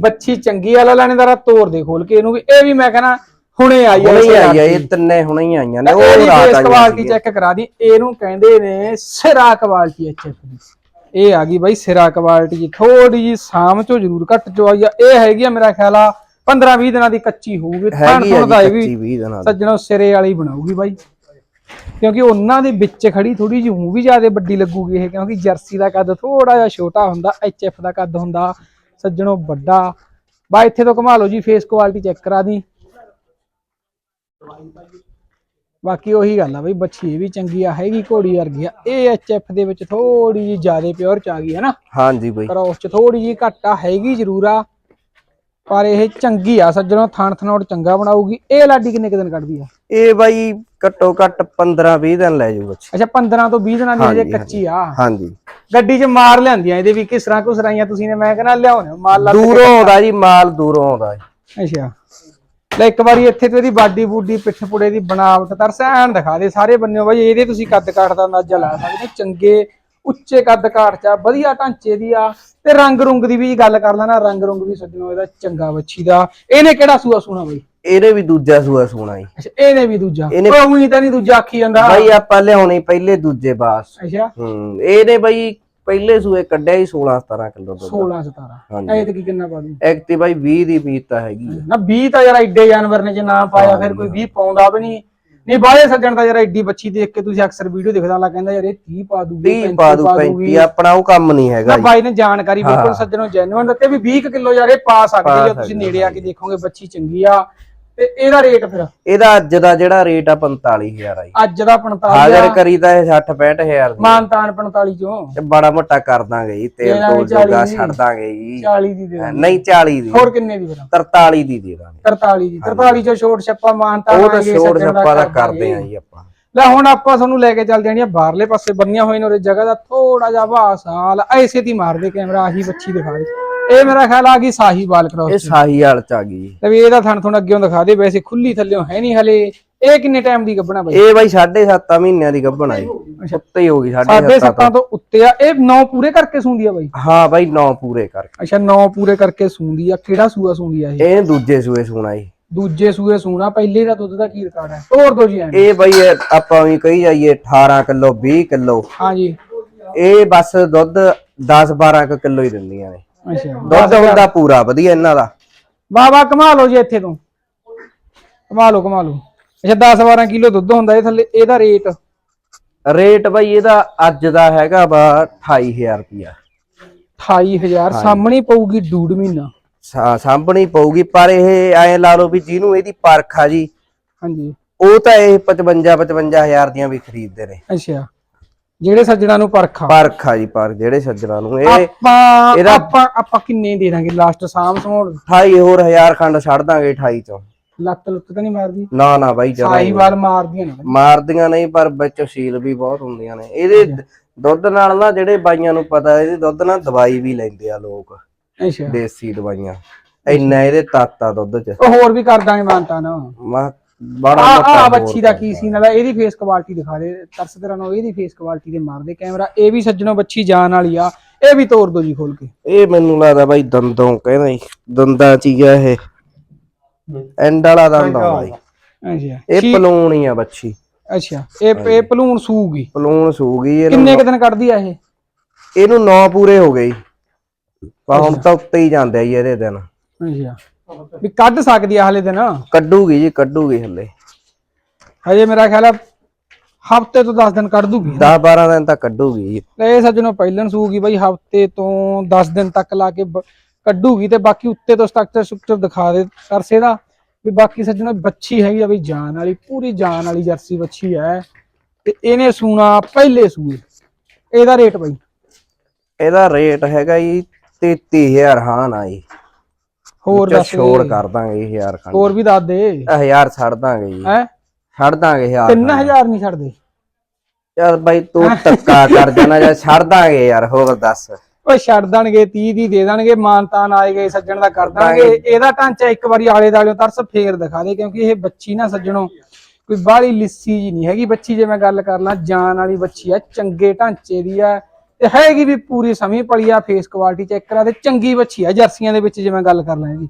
ਬੱਚੀ ਚੰਗੀ ਵਾਲਾ ਲੈਣੇਦਾਰਾ ਤੋਰ ਦੇ ਖੋਲ ਕੇ ਇਹਨੂੰ ਵੀ। ਇਹ ਵੀ ਮੈਂ ਕਹਿੰਦਾ ਹੁਣੇ ਆਈ ਹੁਣੇ ਹੀ ਇਸੇ ਆਈ ਇਹ ਤਿੰਨੇ ਹੁਣੇ ਹੀ ਆਈਆਂ ਨੇ ਦੀ। ਉਹ ਰਾਤ ਆਈਆਂ ਕੁਆਲਿਟੀ। ਚੈੱਕ ਕਰਾ ਦੀ। ਇਹਨੂੰ ਕਹਿੰਦੇ ਨੇ ਸਿਰਾ ਕੁਆਲਿਟੀ ਐਚਐਫ ਦੀ। ਇਹ ਆ ਗਈ ਬਾਈ ਸਿਰਾ ਕੁਆਲਿਟੀ ਥੋੜੀ ਜੀ ਸਾਮ ਚੋਂ ਜ਼ਰੂਰ ਘੱਟ ਚੋ ਆਈ ਆ। ਇਹ ਹੈਗੀ ਆ ਮੇਰਾ ਖਿਆਲ ਆ 15 20 ਦਿਨਾਂ ਦੀ ਕੱਚੀ ਹੋਊਗੀ ਹੈਗੀ ਆ ਜੀ ਵੀ 25 20 ਦਿਨਾਂ ਦੀ। ਸੱਜਣੋ ਸਿਰੇ ਵਾਲੀ ਬਣਾਉਗੀ ਬਾਈ। ਕਿਉਂਕਿ ਉਹਨਾਂ ਦੇ ਵਿੱਚ ਖੜੀ ਥੋੜੀ ਜਿਹੀ ਹੂੰ ਵੀ ਜ਼ਿਆਦਾ ਵੱਡੀ ਲੱਗੂਗੀ ਇਹ ਕਿਉਂਕਿ ਜਰਸੀ ਦਾ ਕੱਦ ਥੋੜਾ ਜਿਹਾ ਛੋਟਾ ਹੁੰਦਾ ਐਚਐਫ ਦਾ ਕੱਦ ਹੁੰਦਾ ਸੱਜਣੋ ਵੱਡਾ। ਬਾ ਇੱਥੇ ਤੋਂ ਘੁਮਾ ਲਓ ਜੀ ਫੇਸ ਕੁਆਲਿਟੀ ਚੈੱਕ ਕਰਾ ਦੀ। ਬਾਕੀ ਉਹੀ ਗੱਲ ਆ ਬਈ ਬੱਚੀ ਇਹ ਵੀ ਚੰਗੀ ਆ ਹੈਗੀ ਘੋੜੀ ਵਰਗੀ ਆ। ਇਹ ਐਚਐਫ ਦੇ ਵਿੱਚ ਥੋੜੀ ਜਿਹੀ ਜ਼ਿਆਦਾ ਪਿਓਰ ਚ ਆ ਗਈ ਹੈ ਨਾ? ਹਾਂਜੀ ਬਾਈ। ਕ੍ਰੋਸ ਚ ਥੋੜੀ ਜਿਹੀ ਘੱਟ ਆ ਹੈਗੀ ਜ਼ਰੂਰ ਆ। ਪਰ ਇਹ ਚੰਗੀ ਆ ਸੱਜਣੋ ਥਣ ਥਣੋਟ ਚੰਗਾ ਬਣਾਊਗੀ। ਇਹ ਲਾਡੀ ਕਿੰਨੇ ਕੁ ਦਿਨ ਕੱਢਦੀ ਆ? ਇਹ ਬਾਈ ਘੱਟੋ ਘੱਟ 15 20 ਦਿਨ ਲੈ ਬੱਚੀ। ਅੱਛਾ 15 ਤੋਂ 20 ਦਿਨਾਂ ਦੀ ਹਜੇ ਕੱਚੀ ਆ। ਹਾਂਜੀ। ਗੱਡੀ 'ਚ ਮਾਰ ਲਿਆਂਦੀਆਂ ਇਹਦੇ ਵੀ ਕਿਸ ਤਰ੍ਹਾਂ ਕੁਸਰਾਈਆਂ ਤੁਸੀਂ ਨੇ? ਮੈਂ ਕਹਿੰਦਾ ਲਿਆਉਣੇ ਮਾਲ ਲੱਗ ਦੂਰੋਂ ਆਉਂਦਾ ਜੀ ਮਾਲ ਦੂਰੋਂ ਆਉਂਦਾ ਜੀ। ਅੱਛਾ। ਲੈ ਇੱਕ ਵਾਰੀ ਇੱਥੇ ਤੇ ਇਹਦੀ ਬਾਡੀ ਬੂਡੀ ਪਿੱਠ ਪੁੜੇ ਦੀ ਬਣਾਵਟ ਤਰਸ ਐਨ ਦਿਖਾ ਦੇ ਸਾਰੇ ਬੰਨਿਓ ਬਾਈ ਇਹਦੇ ਤੁਸੀਂ ਕੱਦ ਕਾਠ ਦਾ ਅੰਦਾਜ਼ਾ ਲਾ ਸਕਦੇ। ਚੰਗੇ ਉੱਚੇ ਕੱਦ ਕਾਠ ਚ ਆ ਵਧੀਆ ਢਾਂਚੇ ਦੀ ਆ ਤੇ ਰੰਗ ਰੁੰਗ ਦੀ ਵੀ ਗੱਲ ਕਰ ਲੈਣਾ ਰੰਗ ਰੁੰਗ ਵੀ ਸੱਜਣੋ ਇਹਦਾ ਚੰਗਾ ਬੱਚੀ ਦਾ। ਇਹਨੇ ਕਿਹੜਾ ਸੂਆ ਸੂਣਾ ਬਾਈ? ਇਹਦੇ ਵੀ ਦੂਜਾ ਸੂਆ ਸੂਣਾ ਜੀ। ਅੱਛਾ ਇਹਨੇ ਵੀ ਦੂਜਾ। ਇਹਨੇ- ਉਹ ਉਹੀ ਤਾਂ ਨਹੀਂ ਦੂਜਾ ਆਖੀ ਜਾਂਦਾ। ਬਾਈ ਆਪਾਂ ਲਿਆਉਣੇ ਪਹਿਲੇ ਦੂਜੇ ਬਾਸ। ਅੱਛਾ। ਹੂੰ ਇਹਨੇ ਬਾਈ ਪਹਿਲੇ ਸੂਏ ਕੱਢਿਆ ਹੀ 16 17 ਕਿਲੋ ਦੁੱਧ। 16 17 ਹਾਂਜੀ। ਇਹ ਤੇ ਕੀ ਕਿੰਨਾ ਪਾ ਦੂੰ? ਇੱਕ ਤੇ ਬਾਈ 20 ਦੀ ਪੀਤ ਤਾਂ ਹੈਗੀ ਆ। ਨਾ 20 ਤਾਂ ਯਾਰ ਐਡੇ ਜਾਨਵਰ ਨੇ ਜੇ ਨਾ ਪਾਇਆ ਫਿਰ ਕੋਈ 20 ਪਾਉਂਦਾ ਵੀ ਨਹੀਂ। ਨਹੀਂ ਬਾਹਲੇ ਸੱਜਣ ਤਾਂ ਯਾਰ ਐਡੀ ਬੱਚੀ ਦੇਖ ਕੇ ਤੁਸੀਂ ਅਕਸਰ ਵੀਡੀਓ ਦੇਖਦਾ ਲਾ ਕਹਿੰਦਾ ਯਾਰ ਇਹ 30 ਪਾ ਦੂਗੀ 30 ਪਾ ਦੂ 35 ਆਪਣਾ ਉਹ ਕੰਮ ਨਹੀਂ ਹੈਗਾ ਬਾਈ ਨੇ ਜਾਣਕਾਰੀ ਬਿਲਕੁਲ ਸੱਜਣੋਂ ਜੈਨੂਇਨ ਦਿੱਤੇ ਵੀ 20 ਕੁ ਕਿਲੋ ਯਾਰ ਇਹ ਪਾ ਸਕਦੀ ਆ ਤੁਸੀਂ ਨੇੜੇ ਆ ਕੇ ਦੇਖੋਗੇ ਬੱਚੀ ਚੰਗੀ ਆ। ਤੇ ਇਹਦਾ ਰੇਟ ਫਿਰ? ਇਹਦਾ ਅੱਜ ਦਾ ਜਿਹੜਾ ਰੇਟ ਆ 45000 ਆ ਜੀ। ਅੱਜ ਦਾ 45 ਹਾਜ਼ਰ। ਕਰੀ ਤਾਂ ਇਹ 60 65000 ਦੀ। ਮਾਨਤਾਨ 45 ਚੋਂ? ਤੇ ਬੜਾ ਮੋਟਾ ਕਰ ਦਾਂਗੇ ਜੀ ਤੇਲ ਤੋਲ ਜੋਗਾ ਦੀ। ਛੱਡ ਦਾਂਗੇ ਜੀ। 40 ਦੀ ਦੇ ਦਾਂਗੇ। ਨਹੀਂ 40 ਦੀ। ਹੋਰ ਕਿੰਨੇ ਦੀ ਫਿਰ? 43 ਦੀ ਦੇ ਦਾਂਗੇ। 43 ਦੀ। 43 ਚੋਂ ਛੋਟ ਛੱਪਾ ਮਾਨਤਾਨ ਉਹ ਤਾਂ ਆਏਗੇ, ਛੋੜ ਸੱਜਣ ਛੱਪਾ ਦਾ ਕਰ ਕਰਦੇ ਦਾਂਗੇ। ਆ ਜੀ ਆਪਾਂ। ਲੈ ਹੁਣ ਆਪਾਂ ਤੁਹਾਨੂੰ ਲੈ ਕੇ ਚੱਲ ਜਾਣੀਆਂ ਬਾਹਰਲੇ ਪਾਸੇ ਬੰਨੀਆਂ ਹੋਈਆਂ ਨੇ ਉਹਦੇ ਜਗ੍ਹਾ ਦਾ ਥੋੜਾ ਜਿਹਾ ਭਾਸਾਲ ਐਸੇ ਦੀ ਮਾਰਦੇ ਕੈਮਰਾ ਆਹੀ ਬੱਚੀ ਦਿਖਾ ਦੇ। ਇਹ ਮੇਰਾ ਖਿਆਲ ਆ ਗਈ ਸਾਹੀਵਾਲ ਇਹ ਕ੍ਰੋਸ ਸਾਹੀਵਾਲ ਚ ਆ ਗਈ। ਤੇ ਵੀ ਇਹਦਾ ਥਣ ਥਣ ਅੱਗੇੋਂ ਦਿਖਾ ਦੇ ਵੈਸੇ ਖੁੱਲੀ ਥੱਲਿਓਂ ਹੈ ਨਹੀਂ ਹਲੇ। ਇਹ ਕਿੰਨੇ ਟਾਈਮ ਦੀ ਗੱਭਣਾ ਬਾਈ? ਇਹ ਬਾਈ 7.5 ਮਹੀਨਿਆਂ ਦੀ ਗੱਭਣ ਆਈ ਉੱਤੇ ਹੀ ਹੋ ਗਈ ਸਾਢੇ 7.5 ਸੱਤਾਂ ਤੋਂ। ਉੱਤੇ ਆ। ਇਹ 9 ਪੂਰੇ ਕਰਕੇ ਸੂੰਦੀ ਆ ਬਾਈ? ਹਾਂ ਬਾਈ 9 ਪੂਰੇ ਕਰਕੇ। ਅੱਛਾ 9 ਪੂਰੇ ਕਰਕੇ ਸੂੰਦੀ ਆ। ਕਿਹੜਾ ਸੂਆ ਸੂੰਦੀ ਆ ਇਹ? ਇਹ ਦੂਜੇ ਸੂਏ ਸੁਣਾ ਜੀ। ਦੂਜੇ ਸੂਏ ਸੂਣਾ ਪਹਿਲੇ ਦਾ ਦੁੱਧ ਦਾ ਕੀ ਰਿਕਾਰਡ ਹੈ ਤੋਰ ਦੋ ਜੀ ਇਹ ਬਾਈ ਇਹ ਆਪਾਂ ਵੀ ਕਹੀ ਜਾਈਏ 18 ਕਿਲੋ 20 ਕਿਲੋ। ਹਾਂਜੀ। ਇਹ ਬਸ ਦੁੱਧ 10 12 ਕਿਲੋ ਹੀ ਦਿੰਦੀਆਂ ਨੇ। ਅੱਛਾ। ਦੁੱਧ ਹੁੰਦਾ ਪੂਰਾ ਵਧੀਆ ਇਹਨਾਂ ਦਾ। ਵਾਹ ਵਾਹ ਕਮਾ ਲਓ ਜੀ ਇੱਥੇ ਤੋਂ। ਕਮਾ ਲਓ ਕਮਾ ਲਓ ਅੱਛਾ 10 12 ਕਿਲੋ ਦੁੱਧ ਹੁੰਦਾ ਇਹ ਥੱਲੇ ਇਹਦਾ ਰੇਟ? ਰੇਟ ਬਾਈ ਇਹਦਾ ਅੱਜ ਦਾ ਹੈਗਾ ਵਾ 28000 ਰੁਪਿਆ 28000 ਸਾਹਮਣੇ ਪਊਗੀ ਡੂਡ ਮਹੀਨਾ। ਸਾਂਭਣੀ ਪਊਗੀ ਪਰ ਇਹ ਐ ਲਾ ਲਓ ਵੀ ਜਿਹਨੂੰ ਇਹਦੀ ਪਰਖ ਆ ਜੀ ਹਾਂਜੀ। ਉਹ ਤਾਂ ਇਹ 55 55000 ਦੀਆਂ ਵੀ ਖਰੀਦਦੇ ਨੇ। ਅੱਛਾ। ਜਿਹੜੇ ਸੱਜਣਾ ਨੂੰ ਪਰਖਾ ਪਰਖ ਆ ਜੀ ਪਰ ਜਿਹੜੇ ਸੱਜਣਾ ਨੂੰ। ਇਹ ਆਪਾਂ ਇਹਦਾ- ਆਪਾਂ ਆਪਾਂ ਕਿੰਨੇ ਦੇ ਦਾਂਗੇ? ਲਾਸਟ ਸਾਮ ਸੋਣ 28 ਹੋਰ ਹਜ਼ਾਰ ਖੰਡ ਛੱਡ ਦਾਂਗੇ 28 ਚੋਂ। ਲੱਤ ਲੁੱਤ ਤਾਂ ਨਹੀਂ ਮਾਰਦੀ? ਨਾ ਨਾ ਬਾਈ ਜਮਾਂ ਹੀ ਸਾਹੀਵਾਲ ਮਾਰਦੀਆਂ ਨੇ ਮਾਰਦੀਆਂ ਨਹੀਂ ਪਰ ਵਿੱਚ ਸੀਲ ਵੀ ਬਹੁਤ ਹੁੰਦੀਆਂ ਨੇ। ਇਹਦੇ ਦੁੱਧ ਨਾਲ ਨਾ ਜਿਹੜੇ ਬਾਈਆਂ ਨੂੰ ਪਤਾ ਇਹਦੇ ਦੁੱਧ ਨਾਲ ਦਵਾਈ ਵੀ ਲੈਂਦੇ ਆ ਲੋਕ। ਅੱਛਾ। ਦੇਸੀ ਦਵਾਈਆਂ। ਇੰਨਾ ਇਹਦੇ ਤਾਤਾ ਦੁੱਧ ਚ। ਉਹ ਹੋਰ ਵੀ ਕਰ ਦਾਂਗੇ ਮਾਨਤਾ ਨਾ ਮਾ ਬੜਾ ਆ ਆ ਬੱਚੀ ਦਾ ਕੀ ਸੀਨ ਵਾਲਾ ਇਹਦੀ ਫੇਸ ਕੁਆਲਿਟੀ ਦਿਖਾ ਦੇ ਤਰਸ ਤੇਰਾ ਨੂੰ ਇਹਦੀ ਫੇਸ ਕੁਆਲਿਟੀ ਦੇ ਮਾਰਦੇ ਕੈਮਰਾ ਇਹ ਵੀ ਸੱਜਣੋ ਬੱਚੀ ਜਾਨ ਵਾਲੀ ਆ ਇਹ ਵੀ ਤੋੜ ਦੋ ਜੀ ਖੋਲ ਕੇ। ਇਹ ਮੈਨੂੰ ਲੱਗਦਾ ਬਾਈ ਦੰਦੋਂ ਕਹਿੰਦਾ ਸੀ ਦੰਦਾਂ ਚ ਹੀ ਆ ਇਹ। ਐਂਡ ਵਾਲਾ ਦੰਦ ਆਉਂਦਾ ਬਾਈ ਅੱਛਾ। ਇਹ ਪਲੂਣ ਹੀ ਆ ਬੱਚੀ। ਅੱਛਾ ਇਹ ਇਹ ਭਲੂਣ ਸੂਗੀ ਪਲੂਣ ਸੂਗੀ ਇਹਨੂੰ ਕਿੰਨੇ ਕੁ ਦਿਨ ਕੱਢਦੀ ਆ ਇਹ? ਇਹਨੂੰ 9 ਪੂਰੇ ਹੋ ਗਏ ਪਰ ਹੁਣ ਤਾਂ ਉੱਤੇ ਹੀ ਜਾਂਦੇ ਆ ਜੀ ਇਹਦੇ ਦਿਨ। ਅੱਛਾ। ਵੀ ਕੱਢ ਸਕਦੀ ਆ ਹਲੇ ਦਿਨ? ਕੱਢੂਗੀ ਜੀ ਕੱਢੂਗੀ ਹੱਲੇ। ਹਜੇ ਮੇਰਾ ਖਿਆਲ ਆ ਹਫ਼ਤੇ ਤੋਂ 10 ਦਿਨ ਕੱਢ ਦੂਗੀ 10 12 ਦਿਨ ਤਾਂ ਕੱਢੂਗੀ ਜੀ। ਇਹ ਸੱਜਣੋ ਪਹਿਲਣ ਸੂਗੀ ਬਈ ਹਫ਼ਤੇ ਤੋਂ 10 ਦਿਨ ਤੱਕ ਲਾ ਕੇ ਕੱਢੂਗੀ ਤੇ ਬਾਕੀ ਉੱਤੇ ਤੋਂ ਸਟਰਕਚਰ ਸਟਰਕਚਰ ਦਿਖਾ ਦੇ ਸਰਸੇ ਦਾ ਵੀ ਬਾਕੀ ਸੱਜਣੋ ਬੱਚੀ ਹੈਗੀ ਆ ਵੀ ਜਾਨ ਵਾਲੀ ਪੂਰੀ ਜਾਨ ਵਾਲੀ ਜਰਸੀ ਬੱਚੀ ਹੈ ਤੇ ਇਹਨੇ ਸੂਣਾ ਪਹਿਲੇ ਸੂਏ। ਇਹਦਾ ਰੇਟ ਬਾਈ। ਇਹਦਾ ਰੇਟ ਹੈਗਾ ਜੀ 33000 ਹਾਂ ਨਾ ਜੀ। ਹੋਰ ਦੱਸ ਛੋੜ ਕਰ ਦਾਂਗੇ 1000 ਖੰਡ। ਹੋਰ ਵੀ ਦੱਸ ਦੇ। 1000 ਛੱਡ ਦਾਂਗੇ ਜੀ। ਹੈ? ਛੱਡ ਦਾਂਗੇ 1000 3000 ਨਹੀਂ ਛੱਡਦੇ। ਯਾਰ ਬਾਈ ਤੂੰ ਧੱਕਾ ਕਰ ਜਾਣਾ ਜਾਂ ਛੱਡ ਦਾਂਗੇ ਯਾਰ ਹੋਰ ਦੱਸ। ਓਏ ਛੱਡ ਦੇਣਗੇ 30 ਦੀ ਦੇ ਦੇਣਗੇ ਮਾਨਤਾਨ ਆਏ ਗਏ ਸੱਜਣ ਦਾ ਕਰ ਦਾਂਗੇ। ਇਹਦਾ ਢਾਂਚਾ ਇੱਕ ਵਾਰੀ ਆਲੇ ਦਾਲੇ ਤਰਸ ਫੇਰ ਦਿਖਾ ਦੇ ਕਿਉਂਕਿ ਇਹ ਬੱਚੀ ਨਾ ਸੱਜਣੋ ਕੋਈ ਬਾਹਲੀ ਲਿੱਸੀ ਜੀ ਨਹੀਂ ਹੈਗੀ। ਬੱਚੀ ਜੇ ਮੈਂ ਗੱਲ ਕਰ ਲਾਂ ਜਾਨ ਵਾਲੀ ਬੱਚੀ ਆ ਚੰਗੇ ਢਾਂਚੇ ਦੀ ਆ। ਤੇ ਹੈਗੀ ਵੀ ਪੂਰੀ ਸਮੀ ਪਲੀ ਆ ਫੇਸ ਕੁਆਲਿਟੀ ਚੈੱਕ ਕਰਾ ਤੇ ਚੰਗੀ ਬੱਚੀ ਆ ਜਰਸੀਆਂ ਦੇ ਵਿੱਚ ਜੇ ਮੈਂ ਗੱਲ ਕਰ ਲਾਂ ਇਹਦੀ